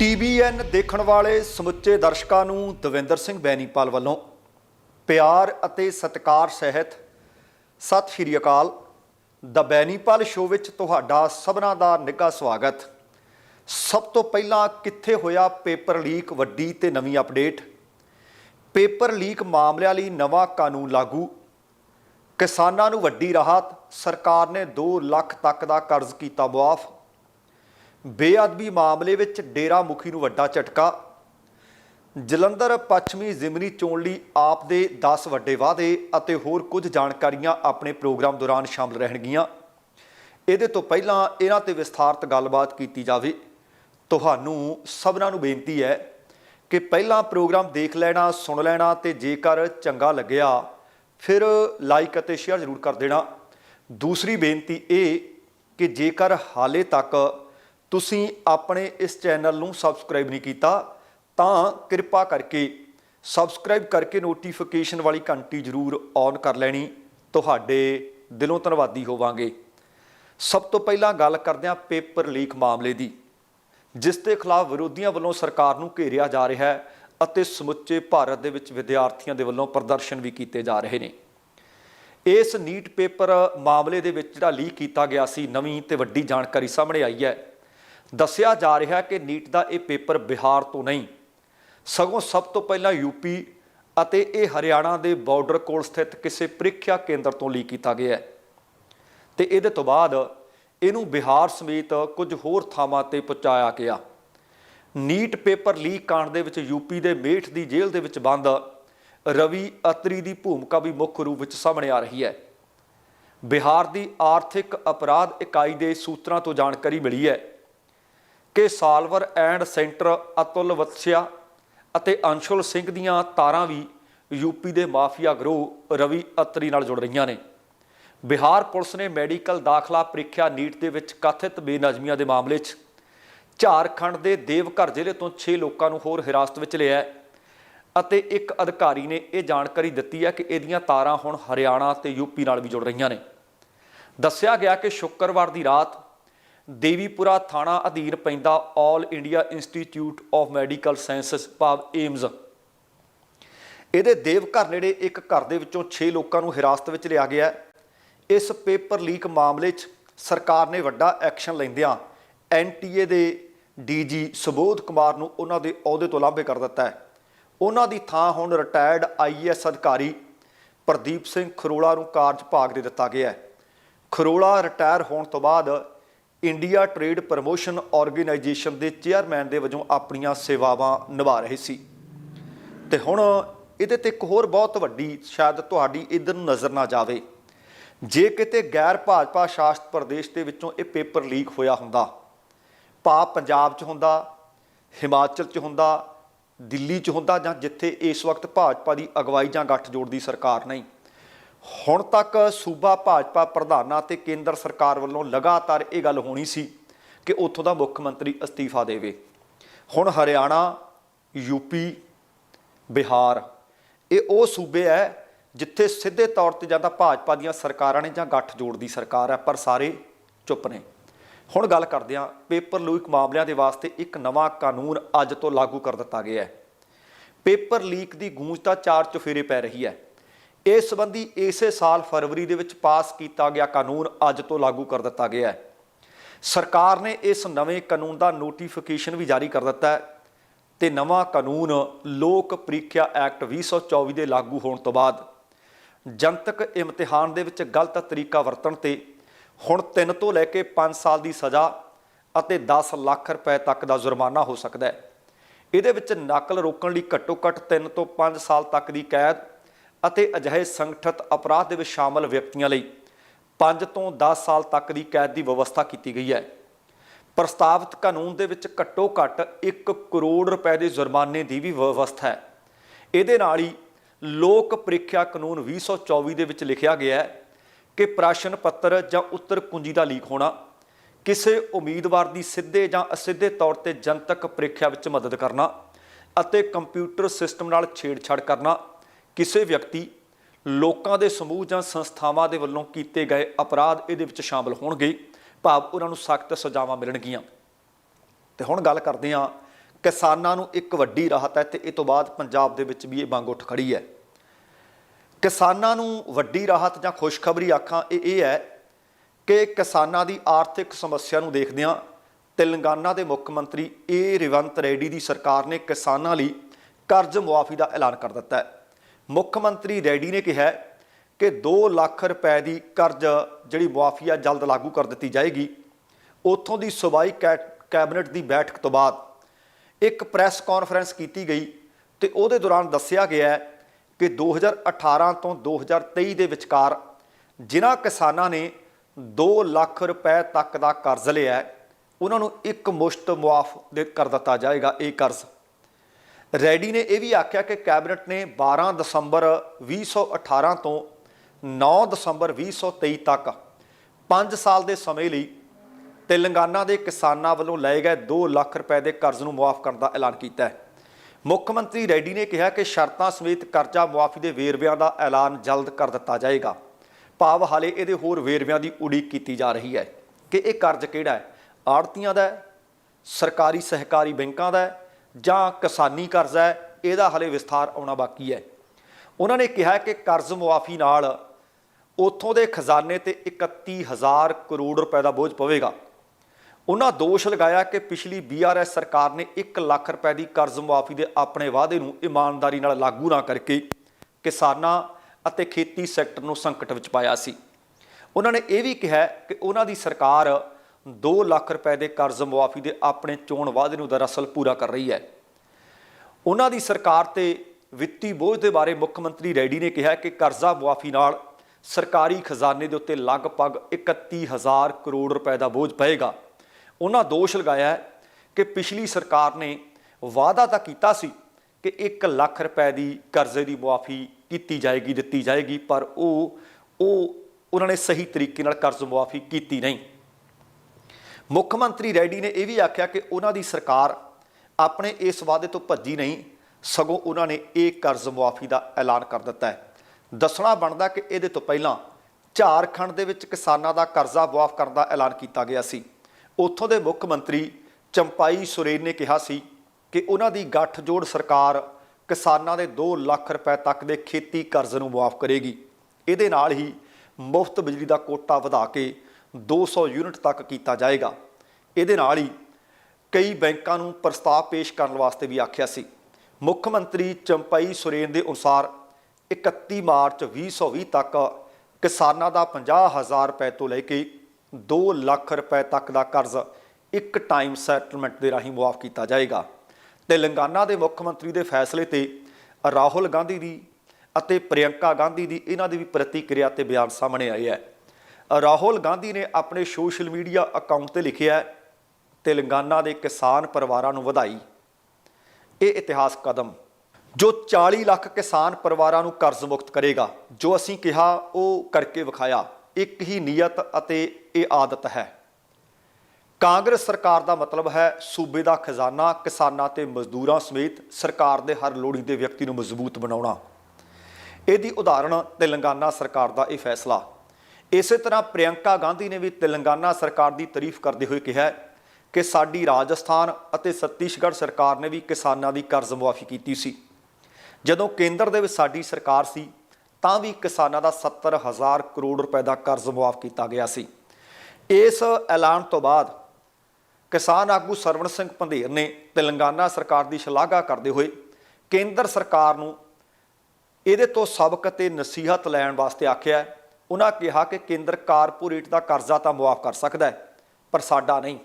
TBN ਦੇਖਣ ਵਾਲੇ ਸਮੁੱਚੇ ਦਰਸ਼ਕਾਂ ਨੂੰ ਦਵਿੰਦਰ ਸਿੰਘ ਬੈਨੀਪਾਲ ਵੱਲੋਂ ਪਿਆਰ ਅਤੇ ਸਤਿਕਾਰ ਸਹਿਤ ਸਤਿ ਸ਼੍ਰੀ ਅਕਾਲ। ਦ ਬੈਨੀਪਾਲ ਸ਼ੋਅ ਵਿੱਚ ਤੁਹਾਡਾ ਸਭਨਾਂ ਦਾ ਨਿੱਘਾ ਸਵਾਗਤ। ਸਭ ਤੋਂ ਪਹਿਲਾਂ ਕਿੱਥੇ ਹੋਇਆ ਪੇਪਰ ਲੀਕ ਵੱਡੀ ਤੇ ਨਵੀਂ ਅਪਡੇਟ? ਪੇਪਰ ਲੀਕ ਮਾਮਲਿਆਂ ਲਈ ਨਵਾਂ ਕਾਨੂੰਨ ਲਾਗੂ। ਕਿਸਾਨਾਂ ਨੂੰ ਵੱਡੀ ਰਾਹਤ, ਸਰਕਾਰ ਨੇ 2 ਲੱਖ ਤੱਕ ਦਾ ਕਰਜ਼ ਕੀਤਾ ਮੁਆਫ। ਬੇਅਦਬੀ ਮਾਮਲੇ ਵਿੱਚ ਡੇਰਾ ਮੁਖੀ ਨੂੰ ਵੱਡਾ ਝਟਕਾ। ਜਲੰਧਰ ਪੱਛਮੀ ਜ਼ਿਮਨੀ ਚੋਣ ਲਈ ਆਪ ਦੇ 10 ਵੱਡੇ ਵਾਅਦੇ ਅਤੇ ਹੋਰ ਕੁਝ ਜਾਣਕਾਰੀਆਂ ਆਪਣੇ ਪ੍ਰੋਗਰਾਮ ਦੌਰਾਨ ਸ਼ਾਮਲ ਰਹਿਣਗੀਆਂ। ਇਹਦੇ ਤੋਂ ਪਹਿਲਾਂ ਇਹਨਾਂ ਤੇ ਵਿਸਥਾਰਤ ਗੱਲਬਾਤ ਕੀਤੀ ਜਾਵੇ। ਤੁਹਾਨੂੰ ਸਭਨਾਂ ਨੂੰ ਬੇਨਤੀ ਹੈ ਕਿ ਪਹਿਲਾਂ ਪ੍ਰੋਗਰਾਮ ਦੇਖ ਲੈਣਾ, ਸੁਣ ਲੈਣਾ ਤੇ ਜੇਕਰ ਚੰਗਾ ਲੱਗਿਆ, ਫਿਰ ਲਾਈਕ ਅਤੇ ਸ਼ੇਅਰ ਜ਼ਰੂਰ ਕਰ ਦੇਣਾ। ਦੂਸਰੀ ਬੇਨਤੀ ਇਹ ਕਿ ਜੇਕਰ ਹਾਲੇ ਤੱਕ ਤੁਸੀਂ ਆਪਣੇ ਇਸ ਚੈਨਲ ਨੂੰ ਸਬਸਕ੍ਰਾਈਬ ਨਹੀਂ ਕੀਤਾ, ਤਾਂ ਕਿਰਪਾ ਕਰਕੇ ਸਬਸਕ੍ਰਾਈਬ ਕਰਕੇ ਨੋਟੀਫਿਕੇਸ਼ਨ ਵਾਲੀ ਘੰਟੀ ਜ਼ਰੂਰ ਔਨ ਕਰ ਲੈਣੀ। ਤੁਹਾਡੇ ਦਿਲੋਂ ਧੰਨਵਾਦੀ ਹੋਵਾਂਗੇ। ਸਭ ਤੋਂ ਪਹਿਲਾਂ ਗੱਲ ਕਰਦੇ ਹਾਂ ਪੇਪਰ ਲੀਕ ਮਾਮਲੇ ਦੀ, ਜਿਸ ਦੇ ਖਿਲਾਫ ਵਿਰੋਧੀਆਂ ਵੱਲੋਂ ਸਰਕਾਰ ਨੂੰ ਘੇਰਿਆ ਜਾ ਰਿਹਾ ਹੈ ਅਤੇ ਸਮੁੱਚੇ ਭਾਰਤ ਦੇ ਵਿੱਚ ਵਿਦਿਆਰਥੀਆਂ ਦੇ ਵੱਲੋਂ ਪ੍ਰਦਰਸ਼ਨ ਵੀ ਕੀਤੇ ਜਾ ਰਹੇ ਨੇ। ਇਸ ਨੀਟ ਪੇਪਰ ਮਾਮਲੇ ਦੇ ਵਿੱਚ ਜਿਹੜਾ ਲੀਕ ਕੀਤਾ ਗਿਆ ਸੀ, ਨਵੀਂ ਤੇ ਵੱਡੀ ਜਾਣਕਾਰੀ ਸਾਹਮਣੇ ਆਈ ਹੈ। ਦੱਸਿਆ ਜਾ ਰਿਹਾ ਕਿ ਨੀਟ ਦਾ ਇਹ ਪੇਪਰ ਬਿਹਾਰ ਤੋਂ ਨਹੀਂ। ਸਗੋਂ ਸਭ ਤੋਂ ਪਹਿਲਾਂ ਯੂਪੀ ਅਤੇ ਇਹ ਹਰਿਆਣਾ ਦੇ ਬਾਰਡਰ ਕੋਲ ਸਥਿਤ ਕਿਸੇ ਪ੍ਰੀਖਿਆ ਕੇਂਦਰ ਤੋਂ ਲੀਕ ਕੀਤਾ ਗਿਆ ਹੈ। ਤੇ ਇਹਦੇ ਤੋਂ ਬਾਅਦ ਇਹਨੂੰ ਬਿਹਾਰ ਸਮੇਤ ਕੁਝ ਹੋਰ ਥਾਵਾਂ ਤੇ ਪਹੁੰਚਾਇਆ ਗਿਆ। ਨੀਟ ਪੇਪਰ ਲੀਕ ਕਾਂਡ ਦੇ ਵਿੱਚ ਯੂਪੀ ਦੇ ਮੇਠ ਦੀ ਜੇਲ੍ਹ ਦੇ ਵਿੱਚ ਬੰਦ, ਰਵੀ ਅਤਰੀ ਦੀ ਭੂਮਿਕਾ ਵੀ ਮੁੱਖ ਰੂਪ ਵਿੱਚ ਸਾਹਮਣੇ ਆ ਰਹੀ ਹੈ। ਬਿਹਾਰ ਦੀ ਆਰਥਿਕ ਅਪਰਾਧ ਇਕਾਈ ਦੇ ਸੂਤਰਾਂ ਤੋਂ ਜਾਣਕਾਰੀ ਮਿਲੀ ਹੈ ਕਿ solver and centre Atul Vatsya ਅਤੇ ਅੰਸ਼ੁਲ ਸਿੰਘ ਦੀਆਂ ਤਾਰਾਂ ਵੀ ਯੂਪੀ ਦੇ ਮਾਫੀਆ ਗਰੋਹ ਰਵੀ ਅਤਰੀ ਨਾਲ ਜੁੜ ਰਹੀਆਂ ਨੇ। ਬਿਹਾਰ ਪੁਲਿਸ ਨੇ ਮੈਡੀਕਲ ਦਾਖਲਾ ਪ੍ਰੀਖਿਆ ਨੀਟ ਦੇ ਵਿੱਚ ਕਥਿਤ ਬੇਨਜ਼ਮੀਆਂ ਦੇ ਮਾਮਲੇ 'ਚ ਝਾਰਖੰਡ ਦੇ ਦੇਵਘਰ ਜ਼ਿਲ੍ਹੇ ਤੋਂ 6 ਲੋਕਾਂ ਨੂੰ ਹੋਰ ਹਿਰਾਸਤ ਵਿੱਚ ਲਿਆ ਅਤੇ ਇੱਕ ਅਧਿਕਾਰੀ ਨੇ ਇਹ ਜਾਣਕਾਰੀ ਦਿੱਤੀ ਹੈ ਕਿ ਇਹਦੀਆਂ ਤਾਰਾਂ ਹੁਣ ਹਰਿਆਣਾ ਤੇ ਯੂਪੀ ਨਾਲ ਵੀ ਜੁੜ ਰਹੀਆਂ ਨੇ। ਦੱਸਿਆ ਗਿਆ ਕਿ ਸ਼ੁੱਕਰਵਾਰ ਦੀ ਰਾਤ ਦੇਵੀਪੁਰਾ ਥਾਣਾ ਅਧੀਨ ਪੈਂਦਾ All India Institute of Medical Sciences ਭਾਵ ਏਮਜ਼ ਇਹਦੇ ਦੇਵਘਰ ਨੇੜੇ ਇੱਕ ਘਰ ਦੇ ਵਿੱਚੋਂ 6 ਲੋਕਾਂ ਨੂੰ ਹਿਰਾਸਤ ਵਿੱਚ ਲਿਆ ਗਿਆ ਇਸ ਪੇਪਰ ਲੀਕ ਮਾਮਲੇ 'ਚ ਸਰਕਾਰ ਨੇ ਵੱਡਾ ਐਕਸ਼ਨ ਲੈਂਦਿਆਂ ਐਨਟੀਏ ਦੇ ਡੀਜੀ ਸੁਬੋਧ ਕੁਮਾਰ ਨੂੰ ਉਹਨਾਂ ਦੇ ਅਹੁਦੇ ਤੋਂ ਲਾਂਭੇ ਕਰ ਦਿੱਤਾ ਹੈ। ਉਹਨਾਂ ਦੀ ਥਾਂ ਹੁਣ ਰਿਟਾਇਰਡ ਆਈਐਸ ਅਧਿਕਾਰੀ ਪ੍ਰਦੀਪ ਸਿੰਘ ਖਰੋਲਾ ਨੂੰ ਕਾਰਜ ਭਾਗ ਦੇ ਦਿੱਤਾ ਗਿਆ ਹੈ। ਖਰੋਲਾ ਰਿਟਾਇਰ ਹੋਣ ਤੋਂ ਬਾਅਦ ਇੰਡੀਆ ਟ੍ਰੇਡ ਪ੍ਰਮੋਸ਼ਨ ਆਰਗੇਨਾਈਜੇਸ਼ਨ ਦੇ ਚੇਅਰਮੈਨ ਦੇ ਵਜੋਂ ਆਪਣੀਆਂ ਸੇਵਾਵਾਂ ਨਿਭਾ ਰਹੇ ਸੀ। ਤੇ ਹੁਣ ਇਹਦੇ ਤੇ ਇੱਕ ਹੋਰ ਬਹੁਤ ਵੱਡੀ, ਸ਼ਾਇਦ ਤੁਹਾਡੀ ਇਧਰ ਨੂੰ ਨਜ਼ਰ ਨਾ ਜਾਵੇ। ਜੇ ਕਿਤੇ ਗੈਰ ਭਾਜਪਾ ਸ਼ਾਸਤ ਪ੍ਰਦੇਸ਼ ਦੇ ਵਿੱਚੋਂ ਇਹ ਪੇਪਰ ਲੀਕ ਹੋਇਆ ਹੁੰਦਾ ਭਾ ਪੰਜਾਬ 'ਚ ਹੁੰਦਾ, ਹਿਮਾਚਲ 'ਚ ਹੁੰਦਾ, ਦਿੱਲੀ 'ਚ ਹੁੰਦਾ ਜਾਂ ਜਿੱਥੇ ਇਸ ਵਕਤ ਭਾਜਪਾ ਦੀ ਅਗਵਾਈ ਜਾਂ ਗੱਠਜੋੜ ਦੀ ਸਰਕਾਰ ਨਹੀਂ। ਹੁਣ ਤੱਕ ਸੂਬਾ ਭਾਜਪਾ ਪ੍ਰਧਾਨਾਂ ਤੇ ਕੇਂਦਰ ਸਰਕਾਰ ਵੱਲੋਂ ਲਗਾਤਾਰ ਇਹ ਗੱਲ ਹੋਣੀ ਸੀ ਕਿ ਉੱਥੋਂ ਦਾ ਮੁੱਖ ਮੰਤਰੀ ਅਸਤੀਫਾ ਦੇਵੇ। ਹੁਣ ਹਰਿਆਣਾ ਯੂਪੀ ਬਿਹਾਰ, ਇਹ ਉਹ ਸੂਬੇ ਹੈ ਜਿੱਥੇ ਸਿੱਧੇ ਤੌਰ ਤੇ ਜਾਂ ਤਾਂ ਭਾਜਪਾ ਦੀਆਂ ਸਰਕਾਰਾਂ ਨੇ ਜਾਂ ਗੱਠਜੋੜ ਦੀ ਸਰਕਾਰ ਹੈ, ਪਰ ਸਾਰੇ ਚੁੱਪ ਨੇ। ਹੁਣ ਗੱਲ ਕਰਦੇ ਹਾਂ ਪੇਪਰ ਲੀਕ ਮਾਮਲਿਆਂ ਦੇ ਵਾਸਤੇ ਇੱਕ ਨਵਾਂ ਕਾਨੂੰਨ ਅੱਜ ਤੋਂ ਲਾਗੂ ਕਰ ਦਿੱਤਾ ਗਿਆ ਹੈ। ਪੇਪਰ ਲੀਕ ਦੀ ਗੂੰਜ ਤਾਂ ਚਾਰ ਚੁਫੇਰੇ ਪੈ ਰਹੀ ਹੈ। ਇਸ ਸੰਬੰਧੀ ਇਸੇ ਸਾਲ ਫਰਵਰੀ ਦੇ ਵਿੱਚ ਪਾਸ ਕੀਤਾ ਗਿਆ ਕਾਨੂੰਨ ਅੱਜ ਤੋਂ ਲਾਗੂ ਕਰ ਦਿੱਤਾ ਗਿਆ ਹੈ। ਸਰਕਾਰ ਨੇ ਇਸ ਨਵੇਂ ਕਾਨੂੰਨ ਦਾ ਨੋਟੀਫਿਕੇਸ਼ਨ ਵੀ ਜਾਰੀ ਕਰ ਦਿੱਤਾ ਹੈ ਤੇ ਨਵਾਂ ਕਾਨੂੰਨ ਲੋਕ ਪ੍ਰੀਖਿਆ ਐਕਟ 2024 ਦੇ ਲਾਗੂ ਹੋਣ ਤੋਂ ਬਾਅਦ ਜਨਤਕ ਇਮਤਿਹਾਨ ਦੇ ਵਿੱਚ ਗਲਤ ਤਰੀਕਾ ਵਰਤਣ ਤੇ ਹੁਣ 3 ਤੋਂ ਲੈ ਕੇ 5 ਸਾਲ ਦੀ ਸਜ਼ਾ ਅਤੇ 10 ਲੱਖ ਰੁਪਏ ਤੱਕ ਦਾ ਜੁਰਮਾਨਾ ਹੋ ਸਕਦਾ ਹੈ। ਇਹਦੇ ਵਿੱਚ ਨਕਲ ਰੋਕਣ ਲਈ ਘੱਟੋ-ਘੱਟ 3 ਤੋਂ 5 ਸਾਲ ਤੱਕ ਦੀ ਕੈਦ ਅਤੇ ਅਜਿਹੇ ਸੰਗਠਿਤ ਅਪਰਾਧ ਦੇ ਵਿੱਚ ਸ਼ਾਮਲ ਵਿਅਕਤੀਆਂ ਲਈ 5 ਤੋਂ 10 ਸਾਲ ਤੱਕ ਦੀ ਕੈਦ ਦੀ ਵਿਵਸਥਾ ਕੀਤੀ ਗਈ ਹੈ। ਪ੍ਰਸਤਾਵਿਤ ਕਾਨੂੰਨ ਦੇ ਵਿੱਚ ਘੱਟੋ-ਘੱਟ 1 ਕਰੋੜ ਰੁਪਏ ਦੇ ਜੁਰਮਾਨੇ ਦੀ ਵੀ ਵਿਵਸਥਾ ਹੈ। ਇਹਦੇ ਨਾਲ ਹੀ ਲੋਕ ਪ੍ਰੀਖਿਆ ਕਾਨੂੰਨ 2024 ਦੇ ਵਿੱਚ ਲਿਖਿਆ ਗਿਆ ਹੈ ਕਿ ਪ੍ਰਾਸ਼ਨ ਪੱਤਰ ਜਾਂ ਉੱਤਰ ਕੁੰਜੀ ਦਾ ਲੀਕ ਹੋਣਾ ਕਿਸੇ ਉਮੀਦਵਾਰ ਦੀ ਸਿੱਧੇ ਜਾਂ ਅਸਿੱਧੇ ਤੌਰ ਤੇ ਜਨਤਕ ਪ੍ਰੀਖਿਆ ਵਿੱਚ ਮਦਦ ਕਰਨਾ ਅਤੇ ਕੰਪਿਊਟਰ ਸਿਸਟਮ ਨਾਲ ਛੇੜਛਾੜ ਕਰਨਾ ਕਿਸੇ ਵਿਅਕਤੀ ਲੋਕਾਂ ਦੇ ਸਮੂਹ ਜਾਂ ਸੰਸਥਾਵਾਂ ਦੇ ਵੱਲੋਂ ਕੀਤੇ ਗਏ ਅਪਰਾਧ ਇਹਦੇ ਵਿੱਚ ਸ਼ਾਮਲ ਹੋਣਗੇ, ਭਾਵ ਉਹਨਾਂ ਨੂੰ ਸਖਤ ਸਜ਼ਾਵਾਂ ਮਿਲਣਗੀਆਂ। ਤੇ ਹੁਣ ਗੱਲ ਕਰਦੇ ਹਾਂ ਕਿਸਾਨਾਂ ਨੂੰ ਇੱਕ ਵੱਡੀ ਰਾਹਤ ਹੈ ਤੇ ਇਹ ਤੋਂ ਬਾਅਦ ਪੰਜਾਬ ਦੇ ਵਿੱਚ ਵੀ ਇਹ ਮੰਗ ਉੱਠ ਖੜੀ ਹੈ। ਕਿਸਾਨਾਂ ਨੂੰ ਵੱਡੀ ਰਾਹਤ ਜਾਂ ਖੁਸ਼ਖਬਰੀ ਆਖਾਂ ਇਹ ਇਹ ਹੈ ਕਿ ਕਿਸਾਨਾਂ ਦੀ ਆਰਥਿਕ ਸਮੱਸਿਆ ਨੂੰ ਦੇਖਦਿਆਂ ਤੇਲੰਗਾਨਾ ਦੇ ਮੁੱਖ ਮੰਤਰੀ ਏ ਰਿਵੰਤ ਰੈਡੀ ਦੀ ਸਰਕਾਰ ਨੇ ਕਿਸਾਨਾਂ ਲਈ ਕਰਜ਼ ਮੁਆਫੀ ਦਾ ਐਲਾਨ ਕਰ ਦਿੱਤਾ ਹੈ। ਮੁੱਖ ਮੰਤਰੀ ਰੈਡੀ ਨੇ ਕਿਹਾ ਕਿ 2 ਲੱਖ ਰੁਪਏ ਦੀ ਕਰਜ਼ ਜਿਹੜੀ ਮੁਆਫੀਆ ਜਲਦ ਲਾਗੂ ਕਰ ਦਿੱਤੀ ਜਾਏਗੀ। ਉੱਥੋਂ ਦੀ ਸੂਬਾਈ ਕੈ- ਕੈਬਨਿਟ ਦੀ ਬੈਠਕ ਤੋਂ ਬਾਅਦ ਇੱਕ ਪ੍ਰੈਸ ਕਾਨਫਰੰਸ ਕੀਤੀ ਗਈ ਤੇ ਉਹਦੇ ਦੌਰਾਨ ਦੱਸਿਆ ਗਿਆ ਹੈ ਕਿ 2018 ਤੋਂ 2023 ਦੇ ਵਿਚਕਾਰ ਜਿਨ੍ਹਾਂ ਕਿਸਾਨਾਂ ਨੇ 2 ਲੱਖ ਰੁਪਏ ਤੱਕ ਦਾ ਕਰਜ਼ ਲਿਆ ਉਹਨਾਂ ਨੂੰ ਇੱਕ ਮੁਸ਼ਤ ਮੁਆਫ ਦੇ, ਕਰ ਦਿੱਤਾ ਜਾਏਗਾ ਇਹ ਕਰਜ਼। ਰੈਡੀ ਨੇ ਇਹ ਵੀ ਆਖਿਆ ਕਿ ਕੈਬਨਿਟ ਨੇ 12 ਦਸੰਬਰ 2018 ਤੋਂ 9 ਦਸੰਬਰ 2023 ਤੱਕ 5 ਸਾਲ ਦੇ ਸਮੇਂ ਲਈ ਤੇਲੰਗਾਨਾ ਦੇ ਕਿਸਾਨਾਂ ਵੱਲੋਂ ਲਏ ਗਏ 2 ਲੱਖ ਰੁਪਏ ਦੇ ਕਰਜ਼ ਨੂੰ ਮੁਆਫ ਕਰਨ ਦਾ ਐਲਾਨ ਕੀਤਾ ਹੈ। ਮੁੱਖ ਮੰਤਰੀ ਰੈਡੀ ਨੇ ਕਿਹਾ ਕਿ ਸ਼ਰਤਾਂ ਸਮੇਤ ਕਰਜ਼ਾ ਮੁਆਫੀ ਦੇ ਵੇਰਵਿਆਂ ਦਾ ਐਲਾਨ ਜਲਦ ਕਰ ਦਿੱਤਾ ਜਾਏਗਾ। ਭਾਵ ਹਾਲੇ ਇਹਦੇ ਹੋਰ ਵੇਰਵਿਆਂ ਦੀ ਉਡੀਕ ਕੀਤੀ ਜਾ ਰਹੀ ਹੈ ਕਿ ਇਹ ਕਰਜ਼ ਕਿਹੜਾ ਹੈ? ਆੜਤੀਆਂ ਦਾ ਹੈ, ਸਰਕਾਰੀ ਸਹਿਕਾਰੀ ਬੈਂਕਾਂ ਦਾ ਹੈ ਜਾਂ ਕਿਸਾਨੀ ਕਰਜ਼ਾ ਹੈ, ਇਹਦਾ ਹਲੇ ਵਿਸਥਾਰ ਆਉਣਾ ਬਾਕੀ ਹੈ। ਉਹਨਾਂ ਨੇ ਕਿਹਾ ਕਿ ਕਰਜ਼ ਮੁਆਫੀ ਨਾਲ ਉਥੋਂ ਦੇ ਖਜ਼ਾਨੇ ਤੇ 31000 ਕਰੋੜ ਰੁਪਏ ਦਾ ਬੋਝ ਪਵੇਗਾ। ਉਹਨਾਂ ਦੋਸ਼ ਲਗਾਇਆ ਕਿ ਪਿਛਲੀ ਬੀਆਰਐਸ ਸਰਕਾਰ ਨੇ 1 ਲੱਖ ਰੁਪਏ ਦੀ ਕਰਜ਼ ਮੁਆਫੀ ਦੇ ਆਪਣੇ ਵਾਅਦੇ ਨੂੰ ਇਮਾਨਦਾਰੀ ਨਾਲ ਲਾਗੂ ਨਾ ਕਰਕੇ ਕਿਸਾਨਾਂ ਅਤੇ ਖੇਤੀ ਸੈਕਟਰ ਨੂੰ ਸੰਕਟ ਵਿੱਚ ਪਾਇਆ ਸੀ। ਉਹਨਾਂ ਨੇ ਇਹ ਵੀ ਕਿਹਾ ਕਿ ਉਹਨਾਂ ਦੀ ਸਰਕਾਰ 2 ਲੱਖ ਰੁਪਏ ਦੇ ਕਰਜ਼ ਮੁਆਫੀ ਦੇ ਆਪਣੇ ਚੋਣ ਵਾਅਦੇ ਨੂੰ ਦਰਅਸਲ ਪੂਰਾ ਕਰ ਰਹੀ ਹੈ। ਉਹਨਾਂ ਦੀ ਸਰਕਾਰ ਤੇ ਵਿੱਤੀ ਬੋਝ ਦੇ ਬਾਰੇ ਮੁੱਖ ਮੰਤਰੀ ਰੈਡੀ ਨੇ ਕਿਹਾ ਕਿ ਕਰਜ਼ਾ ਮੁਆਫੀ ਨਾਲ ਸਰਕਾਰੀ ਖਜ਼ਾਨੇ ਦੇ ਉੱਤੇ ਲਗਭਗ 31000 ਕਰੋੜ ਰੁਪਏ ਦਾ ਬੋਝ ਪਏਗਾ। ਉਹਨਾਂ ਦੋਸ਼ ਲਗਾਇਆ ਕਿ ਪਿਛਲੀ ਸਰਕਾਰ ਨੇ ਵਾਅਦਾ ਤਾਂ ਕੀਤਾ ਸੀ ਕਿ 1 ਲੱਖ ਰੁਪਏ ਦੀ ਕਰਜ਼ੇ ਦੀ ਮੁਆਫੀ ਕੀਤੀ ਜਾਏਗੀ, ਦਿੱਤੀ ਜਾਏਗੀ, ਪਰ ਉਹ ਉਹ, ਉਹਨਾਂ ਨੇ ਸਹੀ ਤਰੀਕੇ ਨਾਲ ਕਰਜ਼ ਮੁਆਫੀ ਕੀਤੀ ਨਹੀਂ। ਮੁੱਖ ਮੰਤਰੀ ਰੈਡੀ ਨੇ ਇਹ ਵੀ ਆਖਿਆ ਕਿ ਉਹਨਾਂ ਦੀ ਸਰਕਾਰ ਆਪਣੇ ਇਸ ਵਾਅਦੇ ਤੋਂ ਭੱਜੀ ਨਹੀਂ, ਸਗੋਂ ਉਹਨਾਂ ਨੇ ਇਹ ਕਰਜ਼ ਮੁਆਫੀ ਦਾ ਐਲਾਨ ਕਰ ਦਿੱਤਾ ਹੈ। ਦੱਸਣਾ ਬਣਦਾ ਕਿ ਇਹਦੇ ਤੋਂ ਪਹਿਲਾਂ ਝਾਰਖੰਡ ਦੇ ਵਿੱਚ ਕਿਸਾਨਾਂ ਦਾ ਕਰਜ਼ਾ ਮੁਆਫ ਕਰਨ ਦਾ ਐਲਾਨ ਕੀਤਾ ਗਿਆ ਸੀ। ਉੱਥੋਂ ਦੇ ਮੁੱਖ ਮੰਤਰੀ ਚੰਪਾਈ ਸੁਰੇਨ ਨੇ ਕਿਹਾ ਸੀ ਕਿ ਉਹਨਾਂ ਦੀ ਗੱਠਜੋੜ ਸਰਕਾਰ ਕਿਸਾਨਾਂ ਦੇ 2 ਲੱਖ ਰੁਪਏ ਤੱਕ ਦੇ ਖੇਤੀ ਕਰਜ਼ ਨੂੰ ਮੁਆਫ ਕਰੇਗੀ। ਇਹਦੇ ਨਾਲ ਹੀ ਮੁਫਤ ਬਿਜਲੀ ਦਾ ਕੋਟਾ ਵਧਾ ਕੇ 200 ਯੂਨਿਟ ਤੱਕ ਕੀਤਾ ਜਾਏਗਾ। ਇਹਦੇ ਨਾਲ ਹੀ ਕਈ ਬੈਂਕਾਂ ਨੂੰ ਪ੍ਰਸਤਾਵ ਪੇਸ਼ ਕਰਨ ਵਾਸਤੇ ਵੀ ਆਖਿਆ ਸੀ। ਮੁੱਖ ਮੰਤਰੀ ਚੰਪਾਈ ਸੁਰੇਨ ਦੇ ਅਨੁਸਾਰ 31 ਮਾਰਚ 2020 ਤੱਕ ਕਿਸਾਨਾਂ ਦਾ 50000 ਰੁਪਏ ਤੋਂ ਲੈ ਕੇ 2 ਲੱਖ ਰੁਪਏ ਤੱਕ ਦਾ ਕਰਜ਼ ਇੱਕ ਟਾਈਮ ਸੈਟਲਮੈਂਟ ਦੇ ਰਾਹੀਂ ਮੁਆਫ ਕੀਤਾ ਜਾਏਗਾ। ਤੇਲੰਗਾਨਾ ਦੇ ਮੁੱਖ ਮੰਤਰੀ ਦੇ ਫੈਸਲੇ ਤੇ ਰਾਹੁਲ ਗਾਂਧੀ ਦੀ ਅਤੇ ਪ੍ਰਿਯੰਕਾ ਗਾਂਧੀ ਦੀ ਇਹਨਾਂ ਦੀ ਵੀ ਪ੍ਰਤੀਕਿਰਿਆ ਤੇ ਬਿਆਨ ਸਾਹਮਣੇ ਆਏ ਹੈ। ਰਾਹੁਲ ਗਾਂਧੀ ਨੇ ਆਪਣੇ ਸੋਸ਼ਲ ਮੀਡੀਆ ਅਕਾਊਂਟ ਤੇ ਲਿਖਿਆ ਤੇਲੰਗਾਨਾ ਦੇ ਕਿਸਾਨ ਪਰਿਵਾਰਾਂ ਨੂੰ ਵਧਾਈ। ਇਹ ਇਤਿਹਾਸ ਕਦਮ। ਜੋ 40 ਲੱਖ ਕਿਸਾਨ ਪਰਿਵਾਰਾਂ ਨੂੰ ਕਰਜ਼ ਮੁਕਤ ਕਰੇਗਾ, ਜੋ ਅਸੀਂ ਕਿਹਾ, ਉਹ ਕਰਕੇ ਵਿਖਾਇਆ, ਇੱਕ ਹੀ ਨੀਅਤ ਅਤੇ ਇਹ ਆਦਤ ਹੈ। ਕਾਂਗਰਸ ਸਰਕਾਰ ਦਾ ਮਤਲਬ ਹੈ ਸੂਬੇ ਦਾ ਖਜ਼ਾਨਾ, ਕਿਸਾਨਾਂ ਤੇ ਮਜ਼ਦੂਰਾਂ ਸਮੇਤ ਸਰਕਾਰ ਦੇ ਹਰ ਲੋੜੀਂਦੇ ਵਿਅਕਤੀ ਨੂੰ ਮਜ਼ਬੂਤ ਬਣਾਉਣਾ। ਇਹਦੀ ਉਦਾਹਰਣ ਤੇਲੰਗਾਨਾ ਸਰਕਾਰ ਦਾ ਇਹ ਫੈਸਲਾ। ਇਸੇ ਤਰ੍ਹਾਂ ਪ੍ਰਿਯੰਕਾ ਗਾਂਧੀ ਨੇ ਵੀ ਤੇਲੰਗਾਨਾ ਸਰਕਾਰ ਦੀ ਤਾਰੀਫ ਕਰਦੇ ਹੋਏ ਕਿਹਾ ਕਿ ਸਾਡੀ ਰਾਜਸਥਾਨ ਅਤੇ ਛੱਤੀਸਗੜ੍ਹ ਸਰਕਾਰ ਨੇ ਵੀ ਕਿਸਾਨਾਂ ਦੀ ਕਰਜ਼ ਮੁਆਫੀ ਕੀਤੀ ਸੀ। ਜਦੋਂ ਕੇਂਦਰ ਦੇ ਵਿੱਚ ਸਾਡੀ ਸਰਕਾਰ ਸੀ, ਤਾਂ ਵੀ ਕਿਸਾਨਾਂ ਦਾ 70000 ਕਰੋੜ ਰੁਪਏ ਦਾ ਕਰਜ਼ ਮੁਆਫ ਕੀਤਾ ਗਿਆ ਸੀ। ਇਸ ਐਲਾਨ ਤੋਂ ਬਾਅਦ ਕਿਸਾਨ ਆਗੂ ਸਰਵਣ ਸਿੰਘ ਪੰਧੇਰ ਨੇ ਤੇਲੰਗਾਨਾ ਸਰਕਾਰ ਦੀ ਸ਼ਲਾਘਾ ਕਰਦੇ ਹੋਏ ਕੇਂਦਰ ਸਰਕਾਰ ਨੂੰ ਇਹਦੇ ਤੋਂ ਸਬਕ ਅਤੇ ਨਸੀਹਤ ਲੈਣ ਵਾਸਤੇ ਆਖਿਆ ਉਹਨਾਂ ਕਿਹਾ ਕਿ ਕੇਂਦਰ ਕਾਰਪੋਰੇਟ ਦਾ ਕਰਜ਼ਾ ਤਾਂ ਮੁਆਫ ਕਰ ਸਕਦਾ ਹੈ, ਪਰ ਸਾਡਾ ਨਹੀਂ।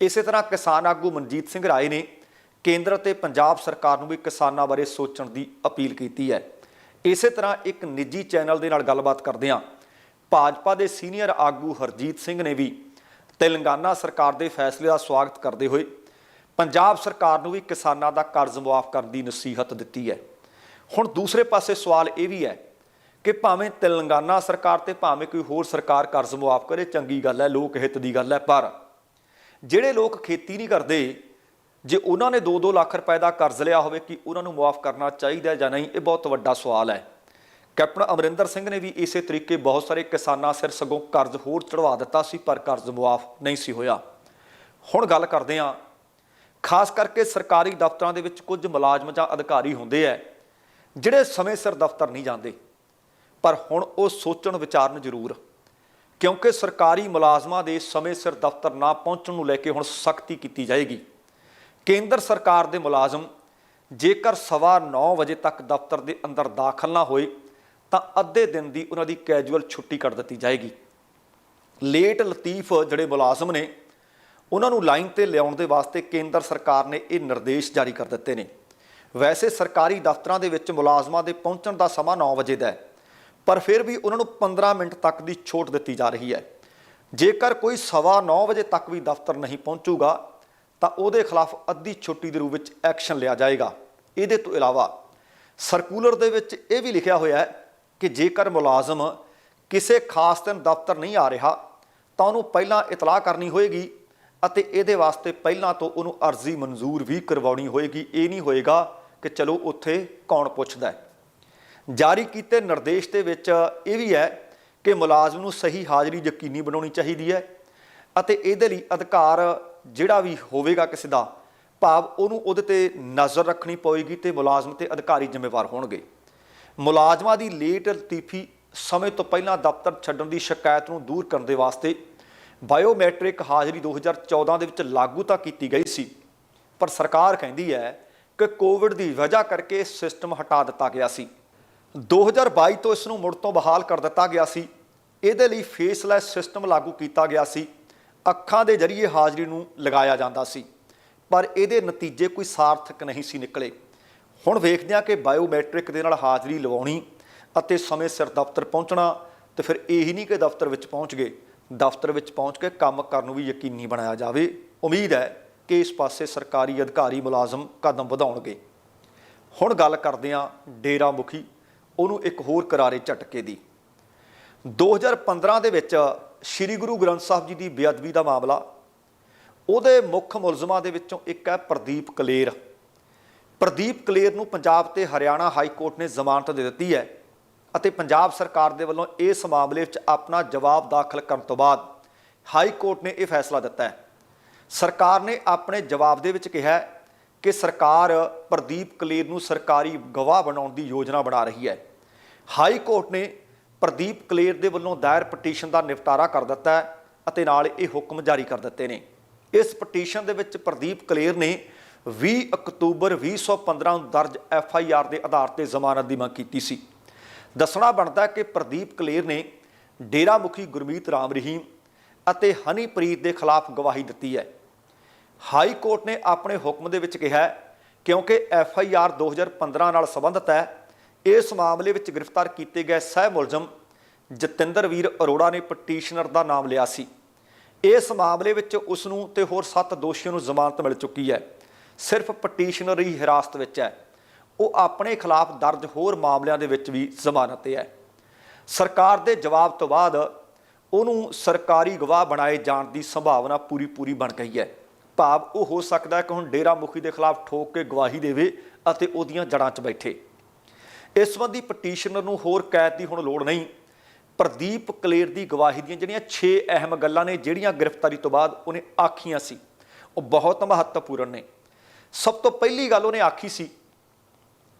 ਇਸੇ ਤਰ੍ਹਾਂ ਕਿਸਾਨ ਆਗੂ ਮਨਜੀਤ ਸਿੰਘ ਰਾਏ ਨੇ ਕੇਂਦਰ ਅਤੇ ਪੰਜਾਬ ਸਰਕਾਰ ਨੂੰ ਵੀ ਕਿਸਾਨਾਂ ਬਾਰੇ ਸੋਚਣ ਦੀ ਅਪੀਲ ਕੀਤੀ ਹੈ। ਇਸੇ ਤਰ੍ਹਾਂ ਇੱਕ ਨਿੱਜੀ ਚੈਨਲ ਦੇ ਨਾਲ ਗੱਲਬਾਤ ਕਰਦਿਆਂ ਭਾਜਪਾ ਦੇ ਸੀਨੀਅਰ ਆਗੂ ਹਰਜੀਤ ਸਿੰਘ ਨੇ ਵੀ ਤੇਲੰਗਾਨਾ ਸਰਕਾਰ ਦੇ ਫੈਸਲੇ ਦਾ ਸਵਾਗਤ ਕਰਦੇ ਹੋਏ ਪੰਜਾਬ ਸਰਕਾਰ ਨੂੰ ਵੀ ਕਿਸਾਨਾਂ ਦਾ ਕਰਜ਼ ਮੁਆਫ ਕਰਨ ਦੀ ਨਸੀਹਤ ਦਿੱਤੀ ਹੈ। ਹੁਣ ਦੂਸਰੇ ਪਾਸੇ ਸਵਾਲ ਇਹ ਵੀ ਹੈ ਕਿ ਭਾਵੇਂ ਤੇਲੰਗਾਨਾ ਸਰਕਾਰ ਤੇ ਭਾਵੇਂ ਕੋਈ ਹੋਰ ਸਰਕਾਰ ਕਰਜ਼ ਮੁਆਫ ਕਰੇ, ਚੰਗੀ ਗੱਲ ਹੈ, ਲੋਕ ਹਿੱਤ ਦੀ ਗੱਲ ਹੈ, ਪਰ ਜਿਹੜੇ ਲੋਕ ਖੇਤੀ ਨਹੀਂ ਕਰਦੇ, ਜੇ ਉਹਨਾਂ ਨੇ 2-2 ਲੱਖ ਰੁਪਏ ਦਾ ਕਰਜ਼ ਲਿਆ ਹੋਵੇ ਕਿ ਉਹਨਾਂ ਨੂੰ ਮੁਆਫ ਕਰਨਾ ਚਾਹੀਦਾ ਜਾਂ ਨਹੀਂ, ਇਹ ਬਹੁਤ ਵੱਡਾ ਸਵਾਲ ਹੈ। ਕੈਪਟਨ ਅਮਰਿੰਦਰ ਸਿੰਘ ਨੇ ਵੀ ਇਸੇ ਤਰੀਕੇ ਬਹੁਤ ਸਾਰੇ ਕਿਸਾਨਾਂ ਸਿਰ ਸਗੋਂ ਕਰਜ਼ ਹੋਰ ਚੜਵਾ ਦਿੱਤਾ ਸੀ, ਪਰ ਕਰਜ਼ ਮੁਆਫ ਨਹੀਂ ਸੀ ਹੋਇਆ। ਹੁਣ ਗੱਲ ਕਰਦੇ ਹਾਂ, ਖਾਸ ਕਰਕੇ ਸਰਕਾਰੀ ਦਫ਼ਤਰਾਂ ਦੇ ਵਿੱਚ ਕੁਝ ਮੁਲਾਜ਼ਮ ਜਾਂ ਅਧਿਕਾਰੀ ਹੁੰਦੇ ਆ ਜਿਹੜੇ ਸਮੇਂ ਸਿਰ ਦਫ਼ਤਰ ਨਹੀਂ ਜਾਂਦੇ। ਪਰ ਹੁਣ ਉਹ ਸੋਚਣ ਵਿਚਾਰਨ ਜ਼ਰੂਰ। ਕਿਉਂਕਿ ਸਰਕਾਰੀ ਮੁਲਾਜ਼ਮਾਂ ਦੇ ਸਮੇਂ ਸਿਰ ਦਫ਼ਤਰ ਨਾ ਪਹੁੰਚਣ ਨੂੰ ਲੈ ਕੇ ਹੁਣ ਸਖਤੀ ਕੀਤੀ ਜਾਏਗੀ। ਕੇਂਦਰ ਸਰਕਾਰ ਦੇ ਮੁਲਾਜ਼ਮ, ਜੇਕਰ ਸਵਾ 9 ਵਜੇ ਤੱਕ ਦਫ਼ਤਰ ਦੇ ਅੰਦਰ ਦਾਖਲ ਨਾ ਹੋਏ, ਤਾਂ ਅੱਧੇ ਦਿਨ ਦੀ ਉਹਨਾਂ ਦੀ ਕੈਜੂਅਲ ਛੁੱਟੀ ਕਰ ਦਿੱਤੀ ਜਾਏਗੀ। ਲੇਟ ਲਤੀਫ ਜਿਹੜੇ ਮੁਲਾਜ਼ਮ ਨੇ, ਉਹਨਾਂ ਨੂੰ ਲਾਈਨ ਤੇ ਲਿਆਉਣ ਦੇ ਵਾਸਤੇ ਕੇਂਦਰ ਸਰਕਾਰ ਨੇ ਇਹ ਨਿਰਦੇਸ਼ ਜਾਰੀ ਕਰ ਦਿੱਤੇ ਨੇ। ਵੈਸੇ ਸਰਕਾਰੀ ਦਫ਼ਤਰਾਂ ਦੇ ਵਿੱਚ ਮੁਲਾਜ਼ਮਾਂ ਦੇ ਪਹੁੰਚਣ ਦਾ ਸਮਾਂ 9 ਵਜੇ ਦਾ ਹੈ। ਪਰ ਫਿਰ ਵੀ ਉਹਨਾਂ ਨੂੰ 15 ਮਿੰਟ ਤੱਕ ਦੀ ਛੋਟ ਦਿੱਤੀ ਜਾ ਰਹੀ ਹੈ। ਜੇਕਰ ਕੋਈ ਸਵਾ 9 ਵਜੇ ਤੱਕ ਵੀ ਦਫ਼ਤਰ ਨਹੀਂ ਪਹੁੰਚੂਗਾ, ਤਾਂ ਉਹਦੇ ਖਿਲਾਫ ਅੱਧੀ ਛੁੱਟੀ ਦੇ ਰੂਪ ਵਿੱਚ ਐਕਸ਼ਨ ਲਿਆ ਜਾਏਗਾ। ਇਹਦੇ ਤੋਂ ਇਲਾਵਾ ਸਰਕੂਲਰ ਦੇ ਵਿੱਚ ਇਹ ਵੀ ਲਿਖਿਆ ਹੋਇਆ ਹੈ ਕਿ ਜੇਕਰ ਮੁਲਾਜ਼ਮ ਕਿਸੇ ਖਾਸ ਦਿਨ ਦਫ਼ਤਰ ਨਹੀਂ ਆ ਰਿਹਾ, ਤਾਂ ਉਹਨੂੰ ਪਹਿਲਾਂ ਇਤਲਾਹ ਕਰਨੀ ਹੋਏਗੀ ਅਤੇ ਇਹਦੇ ਵਾਸਤੇ ਪਹਿਲਾਂ ਤੋਂ ਉਹਨੂੰ ਅਰਜ਼ੀ ਮਨਜ਼ੂਰ ਵੀ ਕਰਵਾਉਣੀ ਹੋਏਗੀ। ਇਹ ਨਹੀਂ ਹੋਏਗਾ ਕਿ ਚਲੋ ਉੱਥੇ ਕੌਣ ਪੁੱਛਦਾ ਹੈ। ਜਾਰੀ ਕੀਤੇ ਨਿਰਦੇਸ਼ ਦੇ ਵਿੱਚ ਇਹ ਵੀ ਹੈ ਕਿ ਮੁਲਾਜ਼ਮ ਨੂੰ ਸਹੀ ਹਾਜ਼ਰੀ ਯਕੀਨੀ ਬਣਾਉਣੀ ਚਾਹੀਦੀ ਹੈ ਅਤੇ ਇਹਦੇ ਲਈ ਅਧਿਕਾਰ ਜਿਹੜਾ ਵੀ ਹੋਵੇਗਾ ਕਿਸੇ ਦਾ, ਭਾਵ ਉਹਨੂੰ ਉਹਦੇ ਤੇ ਨਜ਼ਰ ਰੱਖਣੀ ਪਵੇਗੀ ਤੇ ਮੁਲਾਜ਼ਮ ਤੇ ਅਧਿਕਾਰੀ ਜ਼ਿੰਮੇਵਾਰ ਹੋਣਗੇ। ਮੁਲਾਜ਼ਮਾਂ ਦੀ ਲੇਟ ਲਤੀਫੀ ਸਮੇਂ ਤੋਂ ਪਹਿਲਾਂ ਦਫ਼ਤਰ ਛੱਡਣ ਦੀ ਸ਼ਿਕਾਇਤ ਨੂੰ ਦੂਰ ਕਰਨ ਦੇ ਵਾਸਤੇ ਬਾਇਓਮੈਟ੍ਰਿਕ ਹਾਜ਼ਰੀ 2014 ਦੇ ਵਿੱਚ ਲਾਗੂ ਤਾਂ ਕੀਤੀ ਗਈ ਸੀ, ਪਰ ਸਰਕਾਰ ਕਹਿੰਦੀ ਹੈ ਕਿ ਕੋਵਿਡ ਦੀ ਵਜ੍ਹਾ ਕਰਕੇ ਸਿਸਟਮ ਹਟਾ ਦਿੱਤਾ ਗਿਆ ਸੀ। 2022 ਤੋਂ ਇਸ ਨੂੰ ਮੁੜ ਤੋਂ ਬਹਾਲ ਕਰ ਦਿੱਤਾ ਗਿਆ ਸੀ। ਇਹਦੇ ਲਈ ਫੇਸਲੈਸ ਸਿਸਟਮ ਲਾਗੂ ਕੀਤਾ ਗਿਆ ਸੀ। ਅੱਖਾਂ ਦੇ ਜ਼ਰੀਏ ਹਾਜ਼ਰੀ ਨੂੰ ਲਗਾਇਆ ਜਾਂਦਾ ਸੀ। ਪਰ ਇਹਦੇ ਨਤੀਜੇ ਕੋਈ ਸਾਰਥਕ ਨਹੀਂ ਸੀ ਨਿਕਲੇ। ਹੁਣ ਵੇਖਦੇ ਹਾਂ ਕਿ ਬਾਇਓਮੈਟ੍ਰਿਕ ਦੇ ਨਾਲ ਹਾਜ਼ਰੀ ਲਵਾਉਣੀ ਅਤੇ ਸਮੇਂ ਸਿਰ ਦਫ਼ਤਰ ਪਹੁੰਚਣਾ ਤੇ ਫਿਰ ਇਹੀ ਨਹੀਂ ਕਿ ਦਫ਼ਤਰ ਵਿੱਚ ਪਹੁੰਚ ਗਏ। ਦਫ਼ਤਰ ਵਿੱਚ ਪਹੁੰਚ ਕੇ ਕੰਮ ਕਰਨ ਨੂੰ ਵੀ ਯਕੀਨੀ ਬਣਾਇਆ ਜਾਵੇ। ਉਮੀਦ ਹੈ ਕਿ ਇਸ ਪਾਸੇ ਸਰਕਾਰੀ ਅਧਿਕਾਰੀ ਮੁਲਾਜ਼ਮ ਕਦਮ ਵਧਾਉਣਗੇ। ਹੁਣ ਗੱਲ ਕਰਦੇ ਹਾਂ ਡੇਰਾ ਮੁਖੀ ਉਹਨੂੰ ਇੱਕ ਹੋਰ ਕਰਾਰੇ ਝਟਕੇ ਦੀ। 2015 ਦੇ ਵਿੱਚ ਸ੍ਰੀ ਗੁਰੂ ਗ੍ਰੰਥ ਸਾਹਿਬ ਜੀ ਦੀ ਬੇਅਦਬੀ ਦਾ ਮਾਮਲਾ, ਉਹਦੇ ਮੁੱਖ ਮੁਲਜ਼ਮਾਂ ਦੇ ਵਿੱਚੋਂ ਇੱਕ ਹੈ ਪ੍ਰਦੀਪ ਕਲੇਰ। ਪ੍ਰਦੀਪ ਕਲੇਰ ਨੂੰ ਪੰਜਾਬ ਤੇ ਹਰਿਆਣਾ ਹਾਈ ਕੋਰਟ ਨੇ ਜ਼ਮਾਨਤ ਦੇ ਦਿੱਤੀ ਹੈ ਅਤੇ ਪੰਜਾਬ ਸਰਕਾਰ ਦੇ ਵੱਲੋਂ ਇਸ ਮਾਮਲੇ ਵਿੱਚ ਆਪਣਾ ਜਵਾਬ ਦਾਖਲ ਕਰਨ ਤੋਂ ਬਾਅਦ ਹਾਈ ਕੋਰਟ ਨੇ ਇਹ ਫੈਸਲਾ ਦਿੱਤਾ ਹੈ। ਸਰਕਾਰ ਨੇ ਆਪਣੇ ਜਵਾਬ ਦੇ ਵਿੱਚ ਕਿਹਾ ਕਿ ਸਰਕਾਰ ਪ੍ਰਦੀਪ ਕਲੇਰ ਨੂੰ ਸਰਕਾਰੀ ਗਵਾਹ ਬਣਾਉਣ ਦੀ ਯੋਜਨਾ ਬਣਾ ਰਹੀ ਹੈ। ਹਾਈ ਕੋਰਟ ਨੇ ਪ੍ਰਦੀਪ ਕਲੇਰ ਦੇ ਵੱਲੋਂ ਦਾਇਰ ਪਟੀਸ਼ਨ ਦਾ ਨਿਪਟਾਰਾ ਕਰ ਦਿੱਤਾ ਹੈ ਅਤੇ ਨਾਲ ਇਹ ਹੁਕਮ ਜਾਰੀ ਕਰ ਦਿੱਤੇ ਨੇ। ਇਸ ਪਟੀਸ਼ਨ ਦੇ ਵਿੱਚ ਪ੍ਰਦੀਪ ਕਲੇਰ ਨੇ 20 ਅਕਤੂਬਰ 2015 ਨੂੰ ਦਰਜ ਐਫ ਆਈ ਆਰ ਦੇ ਆਧਾਰ ਤੇ ਜ਼ਮਾਨਤ ਦੀ ਮੰਗ ਕੀਤੀ ਸੀ। ਦੱਸਣਾ ਬਣਦਾ ਕਿ ਪ੍ਰਦੀਪ ਕਲੇਰ ਨੇ ਡੇਰਾ ਮੁਖੀ ਗੁਰਮੀਤ ਰਾਮ ਰਹੀਮ ਅਤੇ ਹਨੀਪ੍ਰੀਤ ਦੇ ਖਿਲਾਫ ਗਵਾਹੀ ਦਿੱਤੀ ਹੈ। ਹਾਈ ਕੋਰਟ ਨੇ ਆਪਣੇ ਹੁਕਮ ਦੇ ਵਿੱਚ ਕਿਹਾ ਕਿਉਂਕਿ ਐਫ ਆਈ ਆਰ 2015 ਨਾਲ ਸੰਬੰਧਿਤ ਹੈ, ਇਸ ਮਾਮਲੇ ਵਿੱਚ ਗ੍ਰਿਫਤਾਰ ਕੀਤੇ ਗਏ ਸਹਿ ਮੁਲਜ਼ਮ ਜਤਿੰਦਰ ਵੀਰ ਅਰੋੜਾ ਨੇ ਪਟੀਸ਼ਨਰ ਦਾ ਨਾਮ ਲਿਆ ਸੀ। ਇਸ ਮਾਮਲੇ ਵਿੱਚ ਉਸ ਨੂੰ ਤੇ ਹੋਰ 7 ਦੋਸ਼ੀਆਂ ਨੂੰ ਜ਼ਮਾਨਤ ਮਿਲ ਚੁੱਕੀ ਹੈ। ਸਿਰਫ ਪਟੀਸ਼ਨਰ ਹੀ ਹਿਰਾਸਤ ਵਿੱਚ ਹੈ। ਉਹ ਆਪਣੇ ਖਿਲਾਫ ਦਰਜ ਹੋਰ ਮਾਮਲਿਆਂ ਦੇ ਵਿੱਚ ਵੀ ਜ਼ਮਾਨਤ ਤੇ ਹੈ। ਸਰਕਾਰ ਦੇ ਜਵਾਬ ਤੋਂ ਬਾਅਦ ਉਹਨੂੰ ਸਰਕਾਰੀ ਗਵਾਹ ਬਣਾਏ ਜਾਣ ਦੀ ਸੰਭਾਵਨਾ ਪੂਰੀ ਪੂਰੀ ਬਣ ਗਈ ਹੈ। ਭਾਵ ਉਹ ਹੋ ਸਕਦਾ ਹੈ ਕਿ ਹੁਣ ਡੇਰਾ ਮੁਖੀ ਦੇ ਖਿਲਾਫ ਠੋਕ ਕੇ ਗਵਾਹੀ ਦੇਵੇ ਅਤੇ ਉਹਦੀਆਂ ਜੜਾਂ 'ਚ ਬੈਠੇ। ਇਸ ਸੰਬੰਧੀ ਪਟੀਸ਼ਨਰ ਨੂੰ ਹੋਰ ਕੈਦ ਦੀ ਹੁਣ ਲੋੜ ਨਹੀਂ। ਪ੍ਰਦੀਪ ਕਲੇਰ ਦੀ ਗਵਾਹੀ ਦੀਆਂ ਜਿਹੜੀਆਂ 6 ਅਹਿਮ ਗੱਲਾਂ ਨੇ, ਜਿਹੜੀਆਂ ਗ੍ਰਿਫਤਾਰੀ ਤੋਂ ਬਾਅਦ ਉਹਨੇ ਆਖੀਆਂ ਸੀ, ਉਹ ਬਹੁਤ ਮਹੱਤਵਪੂਰਨ ਨੇ। ਸਭ ਤੋਂ ਪਹਿਲੀ ਗੱਲ ਉਹਨੇ ਆਖੀ ਸੀ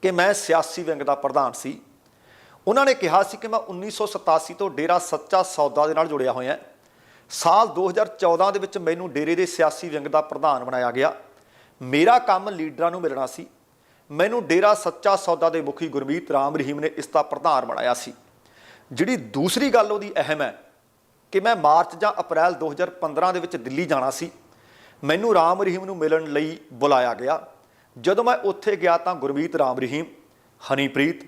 ਕਿ ਮੈਂ ਸਿਆਸੀ ਵਿੰਗ ਦਾ ਪ੍ਰਧਾਨ ਸੀ। ਉਹਨਾਂ ਨੇ ਕਿਹਾ ਸੀ ਕਿ ਮੈਂ 1987 ਤੋਂ ਡੇਰਾ ਸੱਚਾ ਸੌਦਾ ਦੇ ਨਾਲ ਜੁੜਿਆ ਹੋਇਆ। ਸਾਲ 2014 ਦੇ ਵਿੱਚ ਮੈਨੂੰ ਡੇਰੇ ਦੇ ਸਿਆਸੀ ਵਿੰਗ ਦਾ ਪ੍ਰਧਾਨ ਬਣਾਇਆ ਗਿਆ। ਮੇਰਾ ਕੰਮ ਲੀਡਰਾਂ ਨੂੰ ਮਿਲਣਾ ਸੀ। ਮੈਨੂੰ ਡੇਰਾ ਸੱਚਾ ਸੌਦਾ ਦੇ ਮੁਖੀ ਗੁਰਮੀਤ ਰਾਮ ਰਹੀਮ ਨੇ ਇਸ ਦਾ ਪ੍ਰਧਾਨ ਬਣਾਇਆ ਸੀ। ਜਿਹੜੀ ਦੂਸਰੀ ਗੱਲ ਉਹਦੀ ਅਹਿਮ ਹੈ ਕਿ ਮੈਂ ਮਾਰਚ ਜਾਂ ਅਪ੍ਰੈਲ 2015 ਦੇ ਵਿੱਚ ਦਿੱਲੀ ਜਾਣਾ ਸੀ। ਮੈਨੂੰ ਰਾਮ ਰਹੀਮ ਨੂੰ ਮਿਲਣ ਲਈ ਬੁਲਾਇਆ ਗਿਆ। ਜਦੋਂ ਮੈਂ ਉੱਥੇ ਗਿਆ ਤਾਂ ਗੁਰਮੀਤ ਰਾਮ ਰਹੀਮ, ਹਨੀਪ੍ਰੀਤ,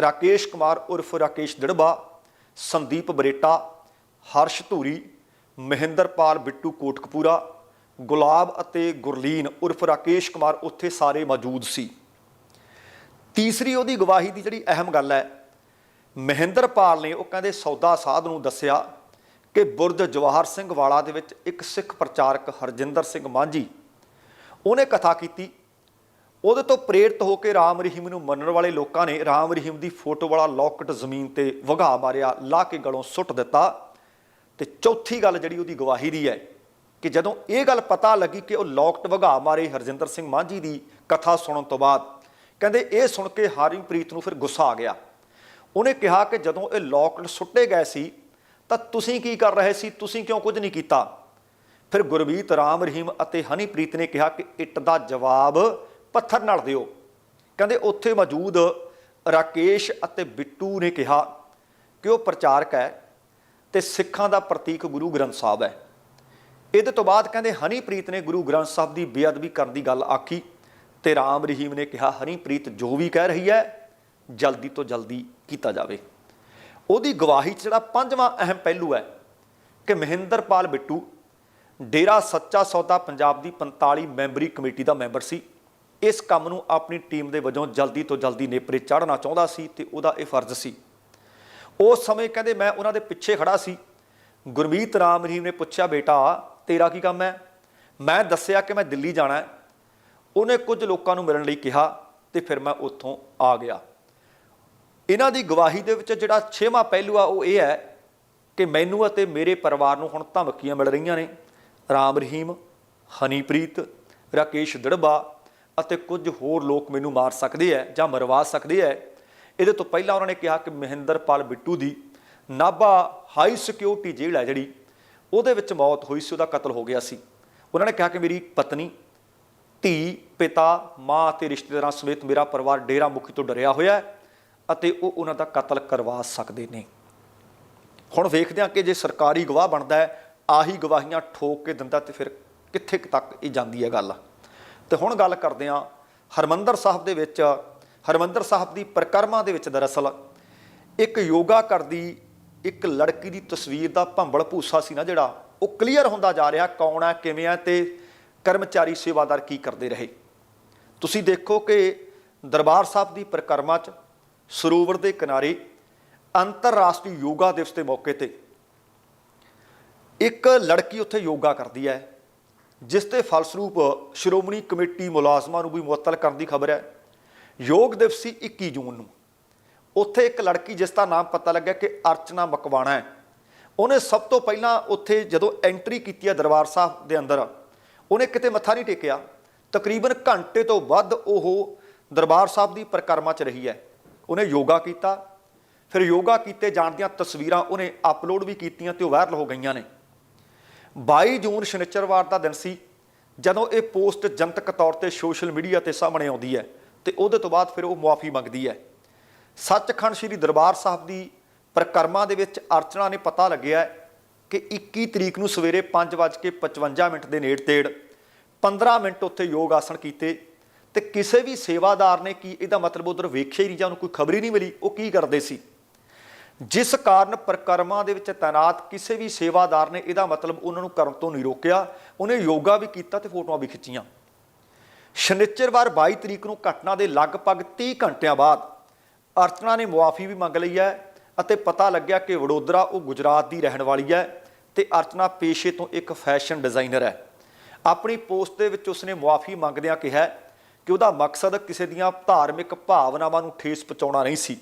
ਰਾਕੇਸ਼ ਕੁਮਾਰ ਉਰਫ ਰਾਕੇਸ਼ ਦੜਬਾ, ਸੰਦੀਪ ਬਰੇਟਾ, ਹਰਸ਼ ਧੂਰੀ ਮਹਿੰਦਰਪਾਲ ਬਿੱਟੂ ਕੋਟਕਪੂਰਾ, ਗੁਲਾਬ ਅਤੇ ਗੁਰਲੀਨ ਉਰਫ ਰਾਕੇਸ਼ ਕੁਮਾਰ ਉੱਥੇ ਸਾਰੇ ਮੌਜੂਦ ਸੀ। ਤੀਸਰੀ ਉਹਦੀ ਗਵਾਹੀ ਦੀ ਜਿਹੜੀ ਅਹਿਮ ਗੱਲ ਹੈ, ਮਹਿੰਦਰਪਾਲ ਨੇ ਉਹ ਕਹਿੰਦੇ ਸੌਦਾ ਸਾਧ ਨੂੰ ਦੱਸਿਆ ਕਿ ਬੁਰਜ ਜਵਾਹਰ ਸਿੰਘ ਵਾਲਾ ਦੇ ਵਿੱਚ ਇੱਕ ਸਿੱਖ ਪ੍ਰਚਾਰਕ ਹਰਜਿੰਦਰ ਸਿੰਘ ਮਾਂਝੀ, ਉਹਨੇ ਕਥਾ ਕੀਤੀ। ਉਹਦੇ ਤੋਂ ਪ੍ਰੇਰਿਤ ਹੋ ਕੇ ਰਾਮ ਰਹੀਮ ਨੂੰ ਮੰਨਣ ਵਾਲੇ ਲੋਕਾਂ ਨੇ ਰਾਮ ਰਹੀਮ ਦੀ ਫੋਟੋ ਵਾਲਾ ਲੋਕਟ ਜ਼ਮੀਨ ਤੇ ਵਗਾ ਮਾਰਿਆ, ਲਾ ਕੇ ਗਲੋਂ ਸੁੱਟ ਦਿੱਤਾ। ਤੇ ਚੌਥੀ ਗੱਲ ਜਿਹੜੀ ਉਹਦੀ ਗਵਾਹੀ ਦੀ ਹੈ ਕਿ ਜਦੋਂ ਇਹ ਗੱਲ ਪਤਾ ਲੱਗੀ ਕਿ ਉਹ ਲੋਕਟ ਵਗਾ ਮਾਰੇ ਹਰਜਿੰਦਰ ਸਿੰਘ ਮਾਂਝੀ ਦੀ ਕਥਾ ਸੁਣਨ ਤੋਂ ਬਾਅਦ, ਕਹਿੰਦੇ ਇਹ ਸੁਣ ਕੇ ਹਰੀਪ੍ਰੀਤ ਨੂੰ ਫਿਰ ਗੁੱਸਾ ਆ ਗਿਆ। ਉਹਨੇ ਕਿਹਾ ਕਿ ਜਦੋਂ ਇਹ ਲੋਕਟ ਸੁੱਟੇ ਗਏ ਸੀ, ਤਾਂ ਤੁਸੀਂ ਕੀ ਕਰ ਰਹੇ ਸੀ? ਤੁਸੀਂ ਕਿਉਂ ਕੁਝ ਨਹੀਂ ਕੀਤਾ? ਫਿਰ ਗੁਰਮੀਤ ਰਾਮ ਰਹੀਮ ਅਤੇ ਹਨੀਪ੍ਰੀਤ ਨੇ ਕਿਹਾ ਕਿ ਇੱਟ ਦਾ ਜਵਾਬ ਪੱਥਰ ਨਾਲ ਦਿਓ। ਕਹਿੰਦੇ ਉੱਥੇ ਮੌਜੂਦ ਰਾਕੇਸ਼ ਅਤੇ ਬਿੱਟੂ ਨੇ ਕਿਹਾ ਕਿ ਉਹ ਪ੍ਰਚਾਰਕ ਹੈ ਤੇ ਸਿੱਖਾਂ ਦਾ ਪ੍ਰਤੀਕ ਗੁਰੂ ਗ੍ਰੰਥ ਸਾਹਿਬ ਹੈ। ਇਹਦੇ ਤੋਂ ਬਾਅਦ ਕਹਿੰਦੇ ਹਨੀਪ੍ਰੀਤ ਨੇ ਗੁਰੂ ਗ੍ਰੰਥ ਸਾਹਿਬ ਦੀ ਬੇਅਦਬੀ ਕਰਨ ਦੀ ਗੱਲ ਆਖੀ ਤੇ ਰਾਮ ਰਹੀਮ ਨੇ ਕਿਹਾ, ਹਨੀਪ੍ਰੀਤ, ਜੋ ਵੀ ਕਹਿ ਰਹੀ ਹੈ, ਜਲਦੀ ਤੋਂ ਜਲਦੀ ਕੀਤਾ ਜਾਵੇ। ਉਹਦੀ ਗਵਾਹੀ 'ਚ ਜਿਹੜਾ ਪੰਜਵਾਂ ਅਹਿਮ ਪਹਿਲੂ ਹੈ ਕਿ ਮਹਿੰਦਰਪਾਲ ਬਿੱਟੂ ਡੇਰਾ ਸੱਚਾ ਸੌਦਾ ਪੰਜਾਬ ਦੀ 45 ਮੈਂਬਰੀ ਕਮੇਟੀ ਦਾ ਮੈਂਬਰ ਸੀ। ਇਸ ਕੰਮ ਨੂੰ ਆਪਣੀ ਟੀਮ ਦੇ ਵਜੋਂ ਜਲਦੀ ਤੋਂ ਜਲਦੀ ਨੇਪਰੇ ਚਾੜਨਾ ਚਾਹੁੰਦਾ ਸੀ ਤੇ ਉਹਦਾ ਇਹ ਫਰਜ਼ ਸੀ ਉਸ ਸਮੇਂ ਕਹਿੰਦੇ ਮੈਂ ਉਹਨਾਂ ਦੇ ਪਿੱਛੇ ਖੜਾ ਸੀ। ਗੁਰਮੀਤ ਰਾਮ ਰਹੀਮ ਨੇ ਪੁੱਛਿਆ, ਬੇਟਾ, ਤੇਰਾ ਕੀ ਕੰਮ ਹੈ? ਮੈਂ ਦੱਸਿਆ ਕਿ ਮੈਂ ਦਿੱਲੀ ਜਾਣਾ ਹੈ। ਉਹਨੇ ਕੁਝ ਲੋਕਾਂ ਨੂੰ ਮਿਲਣ ਲਈ ਕਿਹਾ ਤੇ ਫਿਰ ਮੈਂ ਉੱਥੋਂ ਆ ਗਿਆ। ਇਹਨਾਂ ਦੀ ਗਵਾਹੀ ਦੇ ਵਿੱਚ ਜਿਹੜਾ ਛੇਵਾਂ ਪਹਿਲੂ ਆ, ਉਹ ਇਹ ਹੈ ਕਿ ਮੈਨੂੰ ਅਤੇ ਮੇਰੇ ਪਰਿਵਾਰ ਨੂੰ ਹੁਣ ਧਮਕੀਆਂ ਮਿਲ ਰਹੀਆਂ ਨੇ। ਰਾਮ ਰਹੀਮ ਹਨੀਪ੍ਰੀਤ, ਰਾਕੇਸ਼ ਦੜਬਾ ਅਤੇ ਕੁਝ ਹੋਰ ਲੋਕ ਮੈਨੂੰ ਮਾਰ ਸਕਦੇ ਹੈ ਜਾਂ ਮਰਵਾ ਸਕਦੇ ਹੈ। ਇਹਦੇ ਤੋਂ ਪਹਿਲਾਂ ਉਹਨਾਂ ਨੇ ਕਿਹਾ ਕਿ ਮਹਿੰਦਰਪਾਲ ਬਿੱਟੂ ਦੀ ਨਾਭਾ ਹਾਈ ਸਿਕਿਉਰਿਟੀ ਜੇਲ੍ਹ ਹੈ ਜਿਹੜੀ, ਉਹਦੇ ਵਿੱਚ ਮੌਤ ਹੋਈ ਸੀ, ਉਹਦਾ ਕਤਲ ਹੋ ਗਿਆ ਸੀ। ਉਹਨਾਂ ਨੇ ਕਿਹਾ ਕਿ ਮੇਰੀ ਪਤਨੀ, ਧੀ, ਪਿਤਾ, ਮਾਂ ਅਤੇ ਰਿਸ਼ਤੇਦਾਰਾਂ ਸਮੇਤ ਮੇਰਾ ਪਰਿਵਾਰ ਡੇਰਾ ਮੁਖੀ ਤੋਂ ਡਰਿਆ ਹੋਇਆ ਹੈ ਅਤੇ ਉਹ ਉਹਨਾਂ ਦਾ ਕਤਲ ਕਰਵਾ ਸਕਦੇ ਨੇ। ਹੁਣ ਵੇਖਦੇ ਹਾਂ ਕਿ ਜੇ ਸਰਕਾਰੀ ਗਵਾਹ ਬਣਦਾ ਹੈ, ਆਹੀ ਗਵਾਹੀਆਂ ਠੋਕ ਕੇ ਦਿੰਦਾ ਤੇ ਫਿਰ ਕਿੱਥੇ ਤੱਕ ਇਹ ਜਾਂਦੀ ਹੈ ਗੱਲ। ਤੇ ਹੁਣ ਗੱਲ ਕਰਦੇ ਹਾਂ ਹਰਮੰਦਰ ਸਾਹਿਬ ਦੇ ਵਿੱਚ ਹਰਮੰਦਰ ਸਾਹਿਬ ਦੀ ਪ੍ਰਕਰਮਾ ਦੇ ਵਿੱਚ ਦਰਅਸਲ ਇੱਕ ਯੋਗਾ ਕਰਦੀ, ਇੱਕ ਲੜਕੀ ਦੀ ਤਸਵੀਰ ਦਾ ਭੰਬਲ ਭੂਸਾ ਸੀ ਨਾ ਜਿਹੜਾ, ਉਹ ਕਲੀਅਰ ਹੁੰਦਾ ਜਾ ਰਿਹਾ ਕੌਣ ਹੈ, ਕਿਵੇਂ ਹੈ ਤੇ ਕਰਮਚਾਰੀ ਸੇਵਾਦਾਰ ਕੀ ਕਰਦੇ ਰਹੇ। ਤੁਸੀਂ ਦੇਖੋ ਕਿ ਦਰਬਾਰ ਸਾਹਿਬ ਦੀ ਪ੍ਰਕਰਮਾ 'ਚ ਸਰੋਵਰ ਦੇ ਕਿਨਾਰੇ ਅੰਤਰਰਾਸ਼ਟਰੀ ਯੋਗਾ ਦਿਵਸ ਦੇ ਮੌਕੇ ਤੇ ਇੱਕ ਲੜਕੀ ਉੱਥੇ ਯੋਗਾ ਕਰਦੀ ਹੈ, ਜਿਸ ਦੇ ਫਲਸਰੂਪ ਸ਼੍ਰੋਮਣੀ ਕਮੇਟੀ ਮੁਲਾਜ਼ਮਾਂ ਨੂੰ ਵੀ ਮੁਅੱਤਲ ਕਰਨ ਦੀ ਖਬਰ ਹੈ। ਯੋਗ ਦਿਵਸ ਸੀ 21 ਜੂਨ ਨੂੰ। ਉੱਥੇ ਇੱਕ ਲੜਕੀ ਜਿਸ ਦਾ ਨਾਮ ਪਤਾ ਲੱਗਿਆ ਕਿ ਅਰਚਨਾ ਮਕਵਾਣਾ ਹੈ। ਉਹਨੇ ਸਭ ਤੋਂ ਪਹਿਲਾਂ ਉੱਥੇ ਜਦੋਂ ਐਂਟਰੀ ਕੀਤੀ ਹੈ ਦਰਬਾਰ ਸਾਹਿਬ ਦੇ ਅੰਦਰ, ਉਹਨੇ ਕਿਤੇ ਮੱਥਾ ਨਹੀਂ ਟੇਕਿਆ। ਤਕਰੀਬਨ ਘੰਟੇ ਤੋਂ ਵੱਧ ਉਹ ਦਰਬਾਰ ਸਾਹਿਬ ਦੀ ਪ੍ਰਕਰਮਾ 'ਚ ਰਹੀ ਹੈ। ਉਹਨੇ ਯੋਗਾ ਕੀਤਾ। ਫਿਰ ਯੋਗਾ ਕੀਤੇ ਜਾਣ ਦੀਆਂ ਤਸਵੀਰਾਂ ਉਹਨੇ ਅਪਲੋਡ ਵੀ ਕੀਤੀਆਂ ਤੇ ਉਹ ਵਾਇਰਲ ਹੋ ਗਈਆਂ ਨੇ। 22 ਜੂਨ ਸ਼ਨੀਚਰਵਾਰ ਦਾ ਦਿਨ ਸੀ, ਜਦੋਂ ਇਹ ਪੋਸਟ ਜਨਤਕ ਤੌਰ ਤੇ ਸੋਸ਼ਲ ਮੀਡੀਆ ਤੇ ਸਾਹਮਣੇ ਆਉਂਦੀ ਹੈ। ਤੇ ਉਹਦੇ ਤੋਂ ਬਾਅਦ ਫਿਰ ਉਹ ਮੁਆਫੀ ਮੰਗਦੀ ਹੈ। ਸੱਚਖੰਡ ਸ੍ਰੀ ਦਰਬਾਰ ਸਾਹਿਬ ਦੀ ਪ੍ਰਕਰਮਾ ਦੇ ਵਿੱਚ ਅਰਚਨਾ ਨੇ ਪਤਾ ਲੱਗਿਆ ਕਿ 21 ਤਰੀਕ ਨੂੰ ਸਵੇਰੇ 5:55 ਮਿੰਟ ਦੇ ਨੇੜੇ ਤੇੜ 15 ਮਿੰਟ ਉੱਥੇ ਯੋਗ ਆਸਣ ਕੀਤੇ ਤੇ ਕਿਸੇ ਵੀ ਸੇਵਾਦਾਰ ਨੇ ਕੀ ਇਹਦਾ ਮਤਲਬ ਉਧਰ ਵੇਖਿਆ ਹੀ ਨਹੀਂ ਜਾਂ ਉਹਨੂੰ ਕੋਈ ਖਬਰ ਹੀ ਨਹੀਂ ਮਿਲੀ, ਉਹ ਕੀ ਕਰਦੇ ਸੀ? ਜਿਸ ਕਾਰਨ ਪ੍ਰਕਰਮਾਂ ਦੇ ਵਿੱਚ ਤਾਇਨਾਤ ਕਿਸੇ ਵੀ ਸੇਵਾਦਾਰ ਨੇ ਇਹਦਾ ਮਤਲਬ ਉਹਨਾਂ ਨੂੰ ਕਰਨ ਤੋਂ ਨਹੀਂ ਰੋਕਿਆ, ਉਹਨੇ ਯੋਗਾ ਵੀ ਕੀਤਾ ਤੇ ਫੋਟੋਆਂ ਵੀ ਖਿੱਚੀਆਂ। ਸ਼ਨੀਚਰਵਾਰ 22 ਤਰੀਕ ਨੂੰ ਘਟਨਾ ਦੇ ਲਗਭਗ 30 ਘੰਟਿਆਂ ਬਾਅਦ ਅਰਚਨਾ ਨੇ ਮੁਆਫੀ ਵੀ ਮੰਗ ਲਈ ਹੈ ਅਤੇ ਪਤਾ ਲੱਗਿਆ ਕਿ ਵਡੋਦਰਾ, ਉਹ ਗੁਜਰਾਤ ਦੀ ਰਹਿਣ ਵਾਲੀ ਹੈ ਤੇ ਅਰਚਨਾ ਪੇਸ਼ੇ ਤੋਂ ਇੱਕ ਫੈਸ਼ਨ ਡਿਜ਼ਾਈਨਰ ਹੈ। ਆਪਣੀ ਪੋਸਟ ਦੇ ਵਿੱਚ ਉਸਨੇ ਮੁਆਫੀ ਮੰਗਦਿਆਂ ਕਿਹਾ ਕਿ ਉਹਦਾ ਮਕਸਦ ਕਿਸੇ ਦੀਆਂ ਧਾਰਮਿਕ ਭਾਵਨਾਵਾਂ ਨੂੰ ਠੇਸ ਪਹੁੰਚਾਉਣਾ ਨਹੀਂ ਸੀ।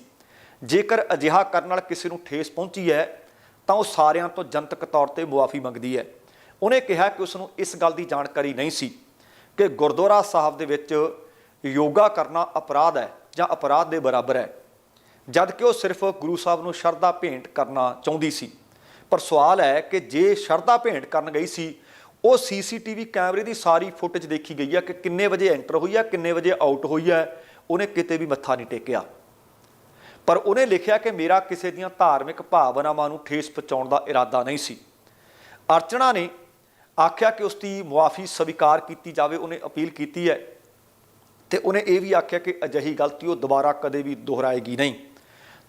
ਜੇਕਰ ਅਜਿਹਾ ਕਰਨ ਨਾਲ ਕਿਸੇ ਨੂੰ ਠੇਸ ਪਹੁੰਚੀ ਹੈ, ਤਾਂ ਉਹ ਸਾਰਿਆਂ ਤੋਂ ਜਨਤਕ ਤੌਰ ਤੇ ਮੁਆਫੀ ਮੰਗਦੀ ਹੈ। ਉਹਨੇ ਕਿਹਾ ਕਿ ਉਸ ਨੂੰ ਇਸ ਗੱਲ ਦੀ ਜਾਣਕਾਰੀ ਨਹੀਂ ਸੀ। ਕਿ ਗੁਰਦੁਆਰਾ ਸਾਹਿਬ ਦੇ ਵਿੱਚ ਯੋਗਾ ਕਰਨਾ ਅਪਰਾਧ ਹੈ ਜਾਂ ਅਪਰਾਧ ਦੇ ਬਰਾਬਰ ਹੈ। ਜਦ ਕਿ ਉਹ ਸਿਰਫ ਗੁਰੂ ਸਾਹਿਬ ਨੂੰ ਸ਼ਰਧਾ ਭੇਂਟ ਕਰਨਾ ਚਾਹੁੰਦੀ ਸੀ। ਪਰ ਸਵਾਲ ਹੈ ਕਿ ਜੇ ਸ਼ਰਧਾ ਭੇਂਟ ਕਰਨ ਗਈ ਸੀ, ਉਹ ਸੀਸੀਟੀਵੀ ਕੈਮਰੇ ਦੀ ਸਾਰੀ ਫੁਟੇਜ ਦੇਖੀ ਗਈ ਹੈ ਕਿ ਕਿੰਨੇ ਵਜੇ ਐਂਟਰ ਹੋਈ ਹੈ, ਕਿੰਨੇ ਵਜੇ ਆਊਟ ਹੋਈ ਹੈ, ਉਹਨੇ ਕਿਤੇ ਵੀ ਮੱਥਾ ਨਹੀਂ ਟੇਕਿਆ। ਪਰ ਉਹਨੇ ਲਿਖਿਆ ਕਿ ਮੇਰਾ ਕਿਸੇ ਦੀਆਂ ਧਾਰਮਿਕ ਭਾਵਨਾਵਾਂ ਨੂੰ ਠੇਸ ਪਹੁੰਚਾਉਣ ਦਾ ਇਰਾਦਾ ਨਹੀਂ ਸੀ। ਅਰਚਨਾ ਨੇ ਆਖਿਆ ਕਿ ਉਸ ਦੀ ਮੁਆਫੀ ਸਵੀਕਾਰ ਕੀਤੀ ਜਾਵੇ, ਉਹਨੇ ਅਪੀਲ ਕੀਤੀ ਹੈ। ਤੇ ਉਹਨੇ ਇਹ ਵੀ ਆਖਿਆ ਕਿ ਅਜਿਹੀ ਗਲਤੀ ਉਹ ਦੁਬਾਰਾ ਕਦੇ ਵੀ ਦੁਹਰਾਏਗੀ ਨਹੀਂ।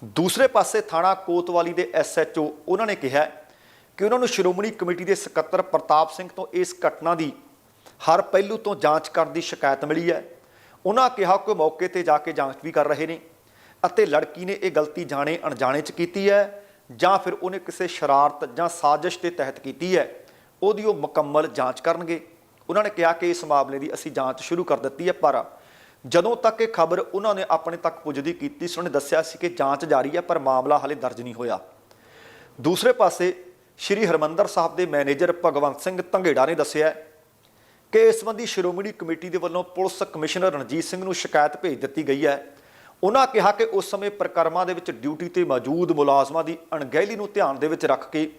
ਦੂਸਰੇ ਪਾਸੇ ਥਾਣਾ ਕੋਤਵਾਲੀ ਦੇ ਐਸਐਚਓ ਉਹਨਾਂ ਨੇ ਕਿਹਾ ਕਿ ਉਹਨਾਂ ਨੂੰ ਸ਼੍ਰੋਮਣੀ ਕਮੇਟੀ ਦੇ ਸਕੱਤਰ ਪ੍ਰਤਾਪ ਸਿੰਘ ਤੋਂ ਇਸ ਘਟਨਾ ਦੀ ਹਰ ਪਹਿਲੂ ਤੋਂ ਜਾਂਚ ਕਰਨ ਦੀ ਸ਼ਿਕਾਇਤ ਮਿਲੀ ਹੈ। ਉਹਨਾਂ ਕਿਹਾ ਕਿ ਉਹ ਮੌਕੇ ਤੇ ਜਾ ਕੇ ਜਾਂਚ ਵੀ ਕਰ ਰਹੇ ਨੇ ਅਤੇ ਲੜਕੀ ਨੇ ਇਹ ਗਲਤੀ ਜਾਣੇ ਅਣਜਾਣੇ ਚ ਕੀਤੀ ਹੈ ਜਾਂ ਫਿਰ ਉਹਨੇ ਕਿਸੇ ਸ਼ਰਾਰਤ ਜਾਂ ਸਾਜ਼ਿਸ਼ ਦੇ ਤਹਿਤ ਕੀਤੀ ਹੈ। ਉਹਦੀ ਉਹ ਮੁਕੰਮਲ ਜਾਂਚ ਕਰਨਗੇ। ਉਹਨਾਂ ਨੇ ਕਿਹਾ ਕਿ ਇਸ ਮਾਮਲੇ ਦੀ ਅਸੀਂ ਜਾਂਚ ਸ਼ੁਰੂ ਕਰ ਦਿੱਤੀ ਹੈ, ਪਰ ਜਦੋਂ ਤੱਕ ਇਹ ਖਬਰ ਉਹਨਾਂ ਨੇ ਆਪਣੇ ਤੱਕ ਪੁੱਜਦੀ ਕੀਤੀ ਸੀ, ਉਹਨੇ ਦੱਸਿਆ ਸੀ ਕਿ ਜਾਂਚ ਜਾਰੀ ਹੈ, ਪਰ ਮਾਮਲਾ ਹਾਲੇ ਦਰਜ ਨਹੀਂ ਹੋਇਆ। ਦੂਸਰੇ ਪਾਸੇ, ਸ਼੍ਰੀ ਹਰਮੰਦਰ ਸਾਹਿਬ ਦੇ ਮੈਨੇਜਰ ਭਗਵੰਤ ਸਿੰਘ ਧੰਗੇੜਾ ਨੇ ਦੱਸਿਆ ਕਿ ਇਸ ਸੰਬੰਧੀ ਸ਼੍ਰੋਮਣੀ ਕਮੇਟੀ ਦੇ ਵੱਲੋਂ ਪੁਲਿਸ ਕਮਿਸ਼ਨਰ ਰਣਜੀਤ ਸਿੰਘ ਨੂੰ ਸ਼ਿਕਾਇਤ ਭੇਜ ਦਿੱਤੀ ਗਈ ਹੈ। ਉਹਨਾਂ ਕਿਹਾ ਕਿ ਉਸ ਸਮੇਂ ਪ੍ਰਕਰਮਾਂ ਦੇ ਵਿੱਚ ਡਿਊਟੀ ਤੇ ਮੌਜੂਦ ਮੁਲਾਜ਼ਮਾਂ ਦੀ ਅਣਗਹਿਲੀ ਨੂੰ ਧਿਆਨ ਦੇ ਵਿੱਚ ਰੱਖ ਕੇ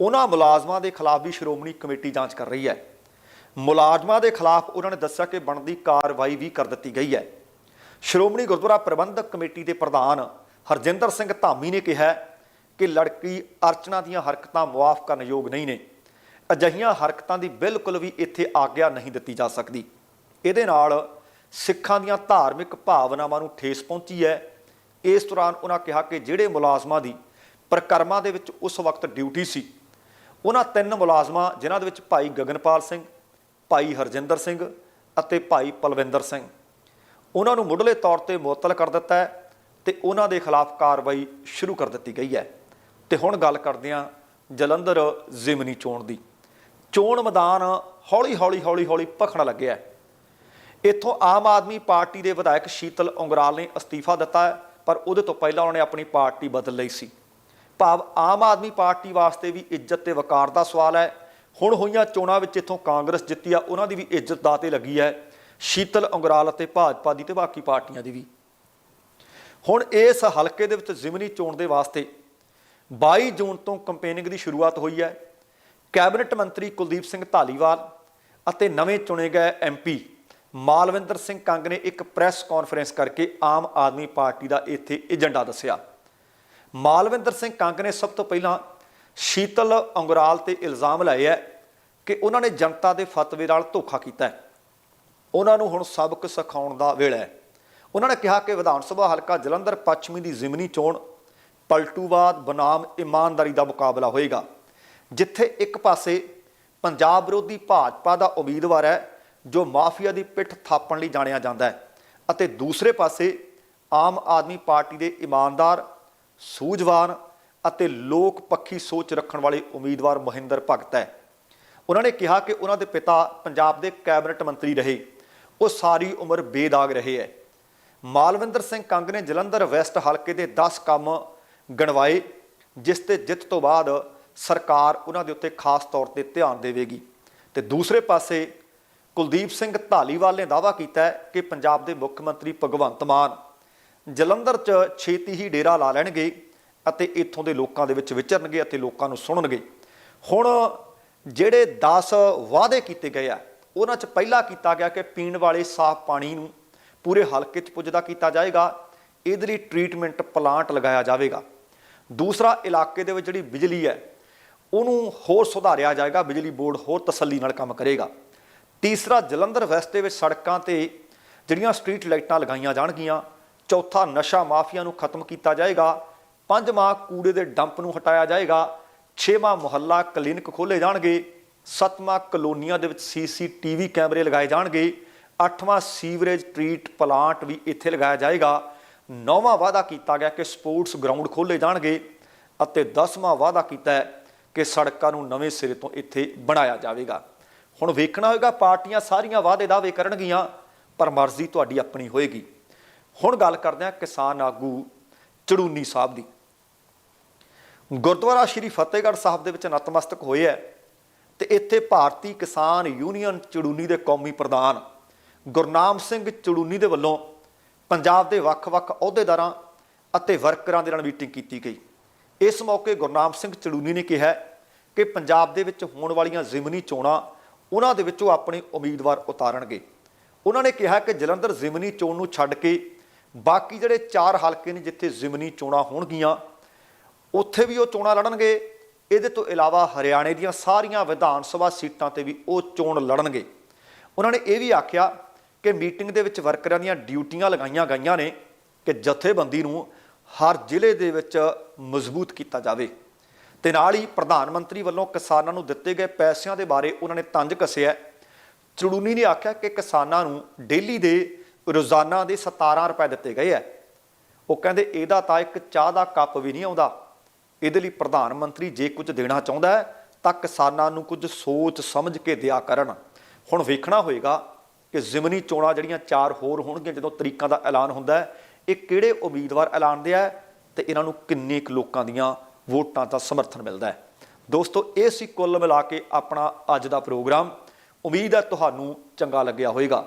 ਉਹਨਾਂ ਮੁਲਾਜ਼ਮਾਂ ਦੇ ਖਿਲਾਫ ਵੀ ਸ਼੍ਰੋਮਣੀ ਕਮੇਟੀ ਜਾਂਚ ਕਰ ਰਹੀ ਹੈ। ਮੁਲਾਜ਼ਮਾਂ ਦੇ ਖਿਲਾਫ ਉਹਨਾਂ ਨੇ ਦੱਸਿਆ ਕਿ ਬਣਦੀ ਕਾਰਵਾਈ ਵੀ ਕਰ ਦਿੱਤੀ ਗਈ ਹੈ। ਸ਼੍ਰੋਮਣੀ ਗੁਰਦੁਆਰਾ ਪ੍ਰਬੰਧਕ ਕਮੇਟੀ ਦੇ ਪ੍ਰਧਾਨ ਹਰਜਿੰਦਰ ਸਿੰਘ ਧਾਮੀ ਨੇ ਕਿਹਾ ਕਿ ਲੜਕੀ ਅਰਚਨਾ ਦੀਆਂ ਹਰਕਤਾਂ ਮੁਆਫ ਕਰਨ ਯੋਗ ਨਹੀਂ ਨੇ। ਅਜਿਹੀਆਂ ਹਰਕਤਾਂ ਦੀ ਬਿਲਕੁਲ ਵੀ ਇੱਥੇ ਆਗਿਆ ਨਹੀਂ ਦਿੱਤੀ ਜਾ ਸਕਦੀ। ਇਹਦੇ ਨਾਲ ਸਿੱਖਾਂ ਦੀਆਂ ਧਾਰਮਿਕ ਭਾਵਨਾਵਾਂ ਨੂੰ ਠੇਸ ਪਹੁੰਚੀ ਹੈ। ਇਸ ਦੌਰਾਨ ਉਹਨਾਂ ਕਿਹਾ ਕਿ ਜਿਹੜੇ ਮੁਲਾਜ਼ਮਾਂ ਦੀ ਪ੍ਰਕਰਮਾਂ ਦੇ ਵਿੱਚ ਉਸ ਵਕਤ ਡਿਊਟੀ ਸੀ ਉਹਨਾਂ ਤਿੰਨ ਮੁਲਾਜ਼ਮਾਂ ਜਿਨ੍ਹਾਂ ਦੇ ਵਿੱਚ ਭਾਈ ਗਗਨਪਾਲ ਸਿੰਘ, ਭਾਈ ਹਰਜਿੰਦਰ ਸਿੰਘ ਅਤੇ ਭਾਈ ਪਲਵਿੰਦਰ ਸਿੰਘ। ਉਹਨਾਂ ਨੂੰ ਮੁੱਢਲੇ ਤੌਰ ਤੇ ਮੁਅੱਤਲ ਕਰ ਦਿੱਤਾ ਹੈ ਤੇ ਉਹਨਾਂ ਦੇ ਖਿਲਾਫ ਕਾਰਵਾਈ ਸ਼ੁਰੂ ਕਰ ਦਿੱਤੀ ਗਈ ਹੈ। ਤੇ ਹੁਣ ਗੱਲ ਕਰਦੇ ਹਾਂ ਜਲੰਧਰ ਜ਼ਿਮਨੀ ਚੋਣ ਦੀ। ਚੋਣ ਮੈਦਾਨ ਹੌਲੀ ਹੌਲੀ ਹੌਲੀ ਹੌਲੀ ਭਖਣ ਲੱਗਿਆ ਹੈ। ਇੱਥੋਂ ਆਮ ਆਦਮੀ ਪਾਰਟੀ ਦੇ ਵਿਧਾਇਕ ਸ਼ੀਤਲ ਉਂਗਰਾਲ ਨੇ ਅਸਤੀਫਾ ਦਿੱਤਾ ਪਰ ਉਹਦੇ ਤੋਂ ਪਹਿਲਾਂ ਉਹਨੇ ਆਪਣੀ ਪਾਰਟੀ ਬਦਲ ਲਈ ਸੀ। ਭਾਵ ਆਮ ਆਦਮੀ ਪਾਰਟੀ ਵਾਸਤੇ ਵੀ ਇੱਜ਼ਤ ਤੇ ਵਕਾਰ ਦਾ ਸਵਾਲ ਹੈ। ਹੁਣ ਹੋਈਆਂ ਚੋਣਾਂ ਵਿੱਚ ਇੱਥੋਂ ਕਾਂਗਰਸ ਜਿੱਤੀ ਆ, ਉਹਨਾਂ ਦੀ ਵੀ ਇੱਜ਼ਤ ਦਾਅ ਤੇ ਲੱਗੀ ਹੈ। ਸ਼ੀਤਲ ਉਂਗਰਾਲ ਅਤੇ ਭਾਜਪਾ ਦੀ ਤੇ ਬਾਕੀ ਪਾਰਟੀਆਂ ਦੀ ਵੀ। ਹੁਣ ਇਸ ਹਲਕੇ ਦੇ ਵਿੱਚ ਜ਼ਿਮਨੀ ਚੋਣ ਦੇ ਵਾਸਤੇ 22 ਜੂਨ ਤੋਂ ਕੰਪੇਨਿੰਗ ਦੀ ਸ਼ੁਰੂਆਤ ਹੋਈ ਹੈ। ਕੈਬਨਿਟ ਮੰਤਰੀ ਕੁਲਦੀਪ ਸਿੰਘ ਧਾਲੀਵਾਲ ਅਤੇ ਨਵੇਂ ਚੁਣੇ ਗਏ ਐਮਪੀ ਮਾਲਵਿੰਦਰ ਸਿੰਘ ਕੰਗ ਨੇ ਇੱਕ ਪ੍ਰੈਸ ਕਾਨਫਰੰਸ ਕਰਕੇ ਆਮ ਆਦਮੀ ਪਾਰਟੀ ਦਾ ਇੱਥੇ ਏਜੰਡਾ ਦੱਸਿਆ। ਮਾਲਵਿੰਦਰ ਸਿੰਘ ਕੰਗ ਨੇ ਸਭ ਤੋਂ ਪਹਿਲਾਂ ਸ਼ੀਤਲ ਅੰਗਰਾਲ ਤੇ ਇਲਜ਼ਾਮ ਲਾਇਆ ਕਿ ਉਹਨਾਂ ਨੇ ਜਨਤਾ ਦੇ ਫਤਵੇ ਨਾਲ ਧੋਖਾ ਕੀਤਾ ਉਹਨਾਂ ਨੂੰ ਹੁਣ ਸਬਕ ਸਿਖਾਉਣ ਦਾ ਵੇਲਾ ਹੈ। ਉਹਨਾਂ ਨੇ ਕਿਹਾ ਕਿ ਵਿਧਾਨ ਸਭਾ ਹਲਕਾ ਜਲੰਧਰ ਪੱਛਮੀ ਦੀ ਜ਼ਿਮਨੀ ਚੋਣ ਪਲਟੂਵਾਦ ਬਨਾਮ ਇਮਾਨਦਾਰੀ ਦਾ ਮੁਕਾਬਲਾ ਹੋਏਗਾ, ਜਿੱਥੇ ਇੱਕ ਪਾਸੇ ਪੰਜਾਬ ਵਿਰੋਧੀ ਭਾਜਪਾ ਦਾ ਉਮੀਦਵਾਰ ਹੈ ਜੋ ਮਾਫੀਆ ਦੀ ਪਿੱਠ ਥਾਪਣ ਲਈ ਜਾਣਿਆ ਜਾਂਦਾ ਹੈ ਅਤੇ ਦੂਸਰੇ ਪਾਸੇ ਆਮ ਆਦਮੀ ਪਾਰਟੀ ਦੇ ਇਮਾਨਦਾਰ ਸੂਝਵਾਨ ਅਤੇ ਲੋਕ ਪੱਖੀ ਸੋਚ ਰੱਖਣ ਵਾਲੇ ਉਮੀਦਵਾਰ ਮਹਿੰਦਰ ਭਗਤ ਹੈ। ਉਹਨਾਂ ਨੇ ਕਿਹਾ ਕਿ ਉਹਨਾਂ ਦੇ ਪਿਤਾ ਪੰਜਾਬ ਦੇ ਕੈਬਨਿਟ ਮੰਤਰੀ ਰਹੇ। ਉਹ ਸਾਰੀ ਉਮਰ ਬੇਦਾਗ ਰਹੇ ਹੈ। ਮਾਲਵਿੰਦਰ ਸਿੰਘ ਕੰਗ ਨੇ ਜਲੰਧਰ ਵੈਸਟ ਹਲਕੇ ਦੇ 10 ਕੰਮ ਗਣਵਾਏ, ਜਿਸ ਤੇ ਜਿੱਤ ਤੋਂ ਬਾਅਦ ਸਰਕਾਰ ਉਹਨਾਂ ਦੇ ਉੱਤੇ ਖਾਸ ਤੌਰ ਤੇ ਧਿਆਨ ਦੇਵੇਗੀ। ਤੇ ਦੂਸਰੇ ਪਾਸੇ ਕੁਲਦੀਪ ਸਿੰਘ ਧਾਲੀਵਾਲ ਨੇ ਦਾਅਵਾ ਕੀਤਾ ਕਿ ਪੰਜਾਬ ਦੇ ਮੁੱਖ ਮੰਤਰੀ ਭਗਵੰਤ ਮਾਨ ਜਲੰਧਰ 'ਚ ਛੇਤੀ ਹੀ ਡੇਰਾ ਲਾ ਲੈਣਗੇ ਅਤੇ ਇੱਥੋਂ ਦੇ ਲੋਕਾਂ ਦੇ ਵਿੱਚ ਵਿਚਰਨਗੇ ਅਤੇ ਲੋਕਾਂ ਨੂੰ ਸੁਣਨਗੇ। ਹੁਣ ਜਿਹੜੇ 10 ਵਾਅਦੇ ਕੀਤੇ ਗਏ ਆ, ਉਹਨਾਂ 'ਚ ਪਹਿਲਾ ਕੀਤਾ ਗਿਆ ਕਿ ਪੀਣ ਵਾਲੇ ਸਾਫ਼ ਪਾਣੀ ਨੂੰ ਪੂਰੇ ਹਲਕੇ 'ਚ ਪੁੱਜਦਾ ਕੀਤਾ ਜਾਏਗਾ, ਇਹਦੇ ਲਈ ਟ੍ਰੀਟਮੈਂਟ ਪਲਾਂਟ ਲਗਾਇਆ ਜਾਵੇਗਾ। ਦੂਸਰਾ ਇਲਾਕੇ ਦੇ ਵਿੱਚ ਜਿਹੜੀ ਬਿਜਲੀ ਹੈ, ਉਹਨੂੰ ਹੋਰ ਸੁਧਾਰਿਆ ਜਾਏਗਾ, ਬਿਜਲੀ ਬੋਰਡ ਹੋਰ ਤਸੱਲੀ ਨਾਲ ਕੰਮ ਕਰੇਗਾ। ਤੀਸਰਾ ਜਲੰਧਰ ਵੈਸਟ ਦੇ ਵਿੱਚ ਸੜਕਾਂ ਤੇ ਜਿਹੜੀਆਂ ਸਟਰੀਟ ਲਾਈਟਾਂ ਲਗਾਈਆਂ ਜਾਣਗੀਆਂ ਚੌਥਾ ਨਸ਼ਾ ਮਾਫੀਆ ਨੂੰ ਖਤਮ ਕੀਤਾ ਜਾਏਗਾ, ਪੰਜਵਾਂ ਕੂੜੇ ਦੇ ਡੰਪ ਨੂੰ ਹਟਾਇਆ ਜਾਏਗਾ, ਛੇਵਾਂ ਮੁਹੱਲਾ ਕਲੀਨਿਕ ਖੋਲੇ ਜਾਣਗੇ, ਸੱਤਵਾਂ ਕਲੋਨੀਆਂ ਦੇ ਵਿੱਚ ਸੀਸੀਟੀਵੀ ਕੈਮਰੇ ਲਗਾਏ ਜਾਣਗੇ, ਅੱਠਵਾਂ ਸੀਵਰੇਜ ਟ੍ਰੀਟ ਪਲਾਂਟ ਵੀ ਇੱਥੇ ਲਗਾਇਆ ਜਾਏਗਾ, ਨੌਵਾਂ ਵਾਅਦਾ ਕੀਤਾ ਗਿਆ ਕਿ ਸਪੋਰਟਸ ਗਰਾਊਂਡ ਖੋਲੇ ਜਾਣਗੇ ਅਤੇ 10ਵਾਂ ਵਾਅਦਾ ਕੀਤਾ ਹੈ ਕਿ ਸੜਕਾਂ ਨੂੰ ਨਵੇਂ ਸਿਰੇ ਤੋਂ ਇੱਥੇ ਬਣਾਇਆ ਜਾਵੇਗਾ। ਹੁਣ ਵੇਖਣਾ ਹੋਏਗਾ, ਪਾਰਟੀਆਂ ਸਾਰੀਆਂ ਵਾਅਦੇ ਦਾਅਵੇ ਕਰਨਗੀਆਂ, ਪਰ ਮਰਜ਼ੀ ਤੁਹਾਡੀ ਆਪਣੀ ਹੋਏਗੀ। ਹੁਣ ਗੱਲ ਕਰਦੇ ਹਾਂ ਕਿਸਾਨ ਆਗੂ ਚੜੂਨੀ ਸਾਹਿਬ ਦੀ। ਗੁਰਦੁਆਰਾ ਸ਼੍ਰੀ ਫਤਿਹਗੜ੍ਹ ਸਾਹਿਬ ਦੇ ਵਿੱਚ ਨਤਮਸਤਕ ਹੋਏ ਹੈ ਤੇ ਇੱਥੇ ਭਾਰਤੀ ਕਿਸਾਨ ਯੂਨੀਅਨ ਚੜੂਨੀ ਦੇ ਕੌਮੀ ਪ੍ਰਧਾਨ ਗੁਰਨਾਮ ਸਿੰਘ ਚੜੂਨੀ ਦੇ ਵੱਲੋਂ ਪੰਜਾਬ ਦੇ ਵੱਖ-ਵੱਖ ਅਹੁਦੇਦਾਰਾਂ ਅਤੇ ਵਰਕਰਾਂ ਦੇ ਨਾਲ ਮੀਟਿੰਗ ਕੀਤੀ ਗਈ। ਇਸ ਮੌਕੇ ਗੁਰਨਾਮ ਸਿੰਘ ਚੜੂਨੀ ਨੇ ਕਿਹਾ ਕਿ ਪੰਜਾਬ ਦੇ ਵਿੱਚ ਹੋਣ ਵਾਲੀਆਂ ਜ਼ਿਮਨੀ ਚੋਣਾਂ ਉਹਨਾਂ ਦੇ ਵਿੱਚੋਂ ਆਪਣੇ ਉਮੀਦਵਾਰ ਉਤਾਰਨਗੇ। ਉਹਨਾਂ ਨੇ ਕਿਹਾ ਕਿ ਜਲੰਧਰ ਜ਼ਿਮਨੀ ਚੋਣ ਨੂੰ ਛੱਡ ਕੇ ਬਾਕੀ ਜਿਹੜੇ ਚਾਰ ਹਲਕੇ ਨੇ ਜਿੱਥੇ ਜ਼ਿਮਨੀ ਚੋਣਾਂ ਹੋਣਗੀਆਂ, ਉੱਥੇ ਵੀ ਉਹ ਚੋਣਾਂ ਲੜਨਗੇ। ਇਹਦੇ ਤੋਂ ਇਲਾਵਾ ਹਰਿਆਣੇ ਦੀਆਂ ਸਾਰੀਆਂ ਵਿਧਾਨ ਸਭਾ ਸੀਟਾਂ ਤੇ ਵੀ ਉਹ ਚੋਣ ਲੜਨਗੇ। ਉਹਨਾਂ ਨੇ ਇਹ ਵੀ ਆਖਿਆ ਕਿ ਮੀਟਿੰਗ ਦੇ ਵਿੱਚ ਵਰਕਰਾਂ ਦੀਆਂ ਡਿਊਟੀਆਂ ਲਗਾਈਆਂ ਗਈਆਂ ਨੇ ਕਿ ਜਥੇਬੰਦੀ ਨੂੰ ਹਰ ਜ਼ਿਲ੍ਹੇ ਦੇ ਵਿੱਚ ਮਜ਼ਬੂਤ ਕੀਤਾ ਜਾਵੇ। ਤੇ ਨਾਲ ਹੀ ਪ੍ਰਧਾਨ ਮੰਤਰੀ ਵੱਲੋਂ ਕਿਸਾਨਾਂ ਨੂੰ ਦਿੱਤੇ ਗਏ ਪੈਸਿਆਂ ਦੇ ਬਾਰੇ ਉਹਨਾਂ ਨੇ ਤੰਜ ਕੱਸਿਆ। ਚੜੂਨੀ ਨੇ ਆਖਿਆ ਕਿ ਕਿਸਾਨਾਂ ਨੂੰ ਡੇਲੀ ਦੇ ਰੋਜ਼ਾਨਾ ਦੇ 17 ਰੁਪਏ ਦਿੱਤੇ ਗਏ ਆ ਉਹ ਕਹਿੰਦੇ ਇਹਦਾ ਤਾਂ ਇੱਕ ਚਾਹ ਦਾ ਕੱਪ ਵੀ ਨਹੀਂ ਆਉਂਦਾ। ਇਹਦੇ ਲਈ ਪ੍ਰਧਾਨ ਮੰਤਰੀ ਜੇ ਕੁਝ ਦੇਣਾ ਚਾਹੁੰਦਾ ਹੈ, ਤਾਂ ਕਿਸਾਨਾਂ ਨੂੰ ਕੁਝ ਸੋਚ ਸਮਝ ਕੇ ਦਿਆ ਕਰਨ। ਹੁਣ ਵੇਖਣਾ ਹੋਏਗਾ ਕਿ ਜ਼ਿਮਨੀ ਚੋਣਾਂ ਜਿਹੜੀਆਂ ਚਾਰ ਹੋਰ ਹੋਣਗੀਆਂ, ਜਦੋਂ ਤਰੀਕਾਂ ਦਾ ਐਲਾਨ ਹੁੰਦਾ ਹੈ, ਇਹ ਕਿਹੜੇ ਉਮੀਦਵਾਰ ਐਲਾਨਦੇ ਆ ਤੇ ਇਹਨਾਂ ਨੂੰ ਕਿੰਨੇ ਕੁ ਲੋਕਾਂ ਦੀਆਂ ਵੋਟਾਂ ਦਾ ਸਮਰਥਨ ਮਿਲਦਾ ਹੈ। ਦੋਸਤੋ, ਇਹ ਸੀ ਕੁੱਲ ਮਿਲਾ ਕੇ ਆਪਣਾ ਅੱਜ ਦਾ ਪ੍ਰੋਗਰਾਮ। ਉਮੀਦ ਹੈ ਤੁਹਾਨੂੰ ਚੰਗਾ ਲੱਗਿਆ ਹੋਵੇਗਾ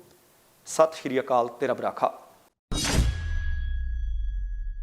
ਸਤਿ ਸ਼੍ਰੀ ਅਕਾਲ ਤੇਰਾ ਬਰਾਖਾ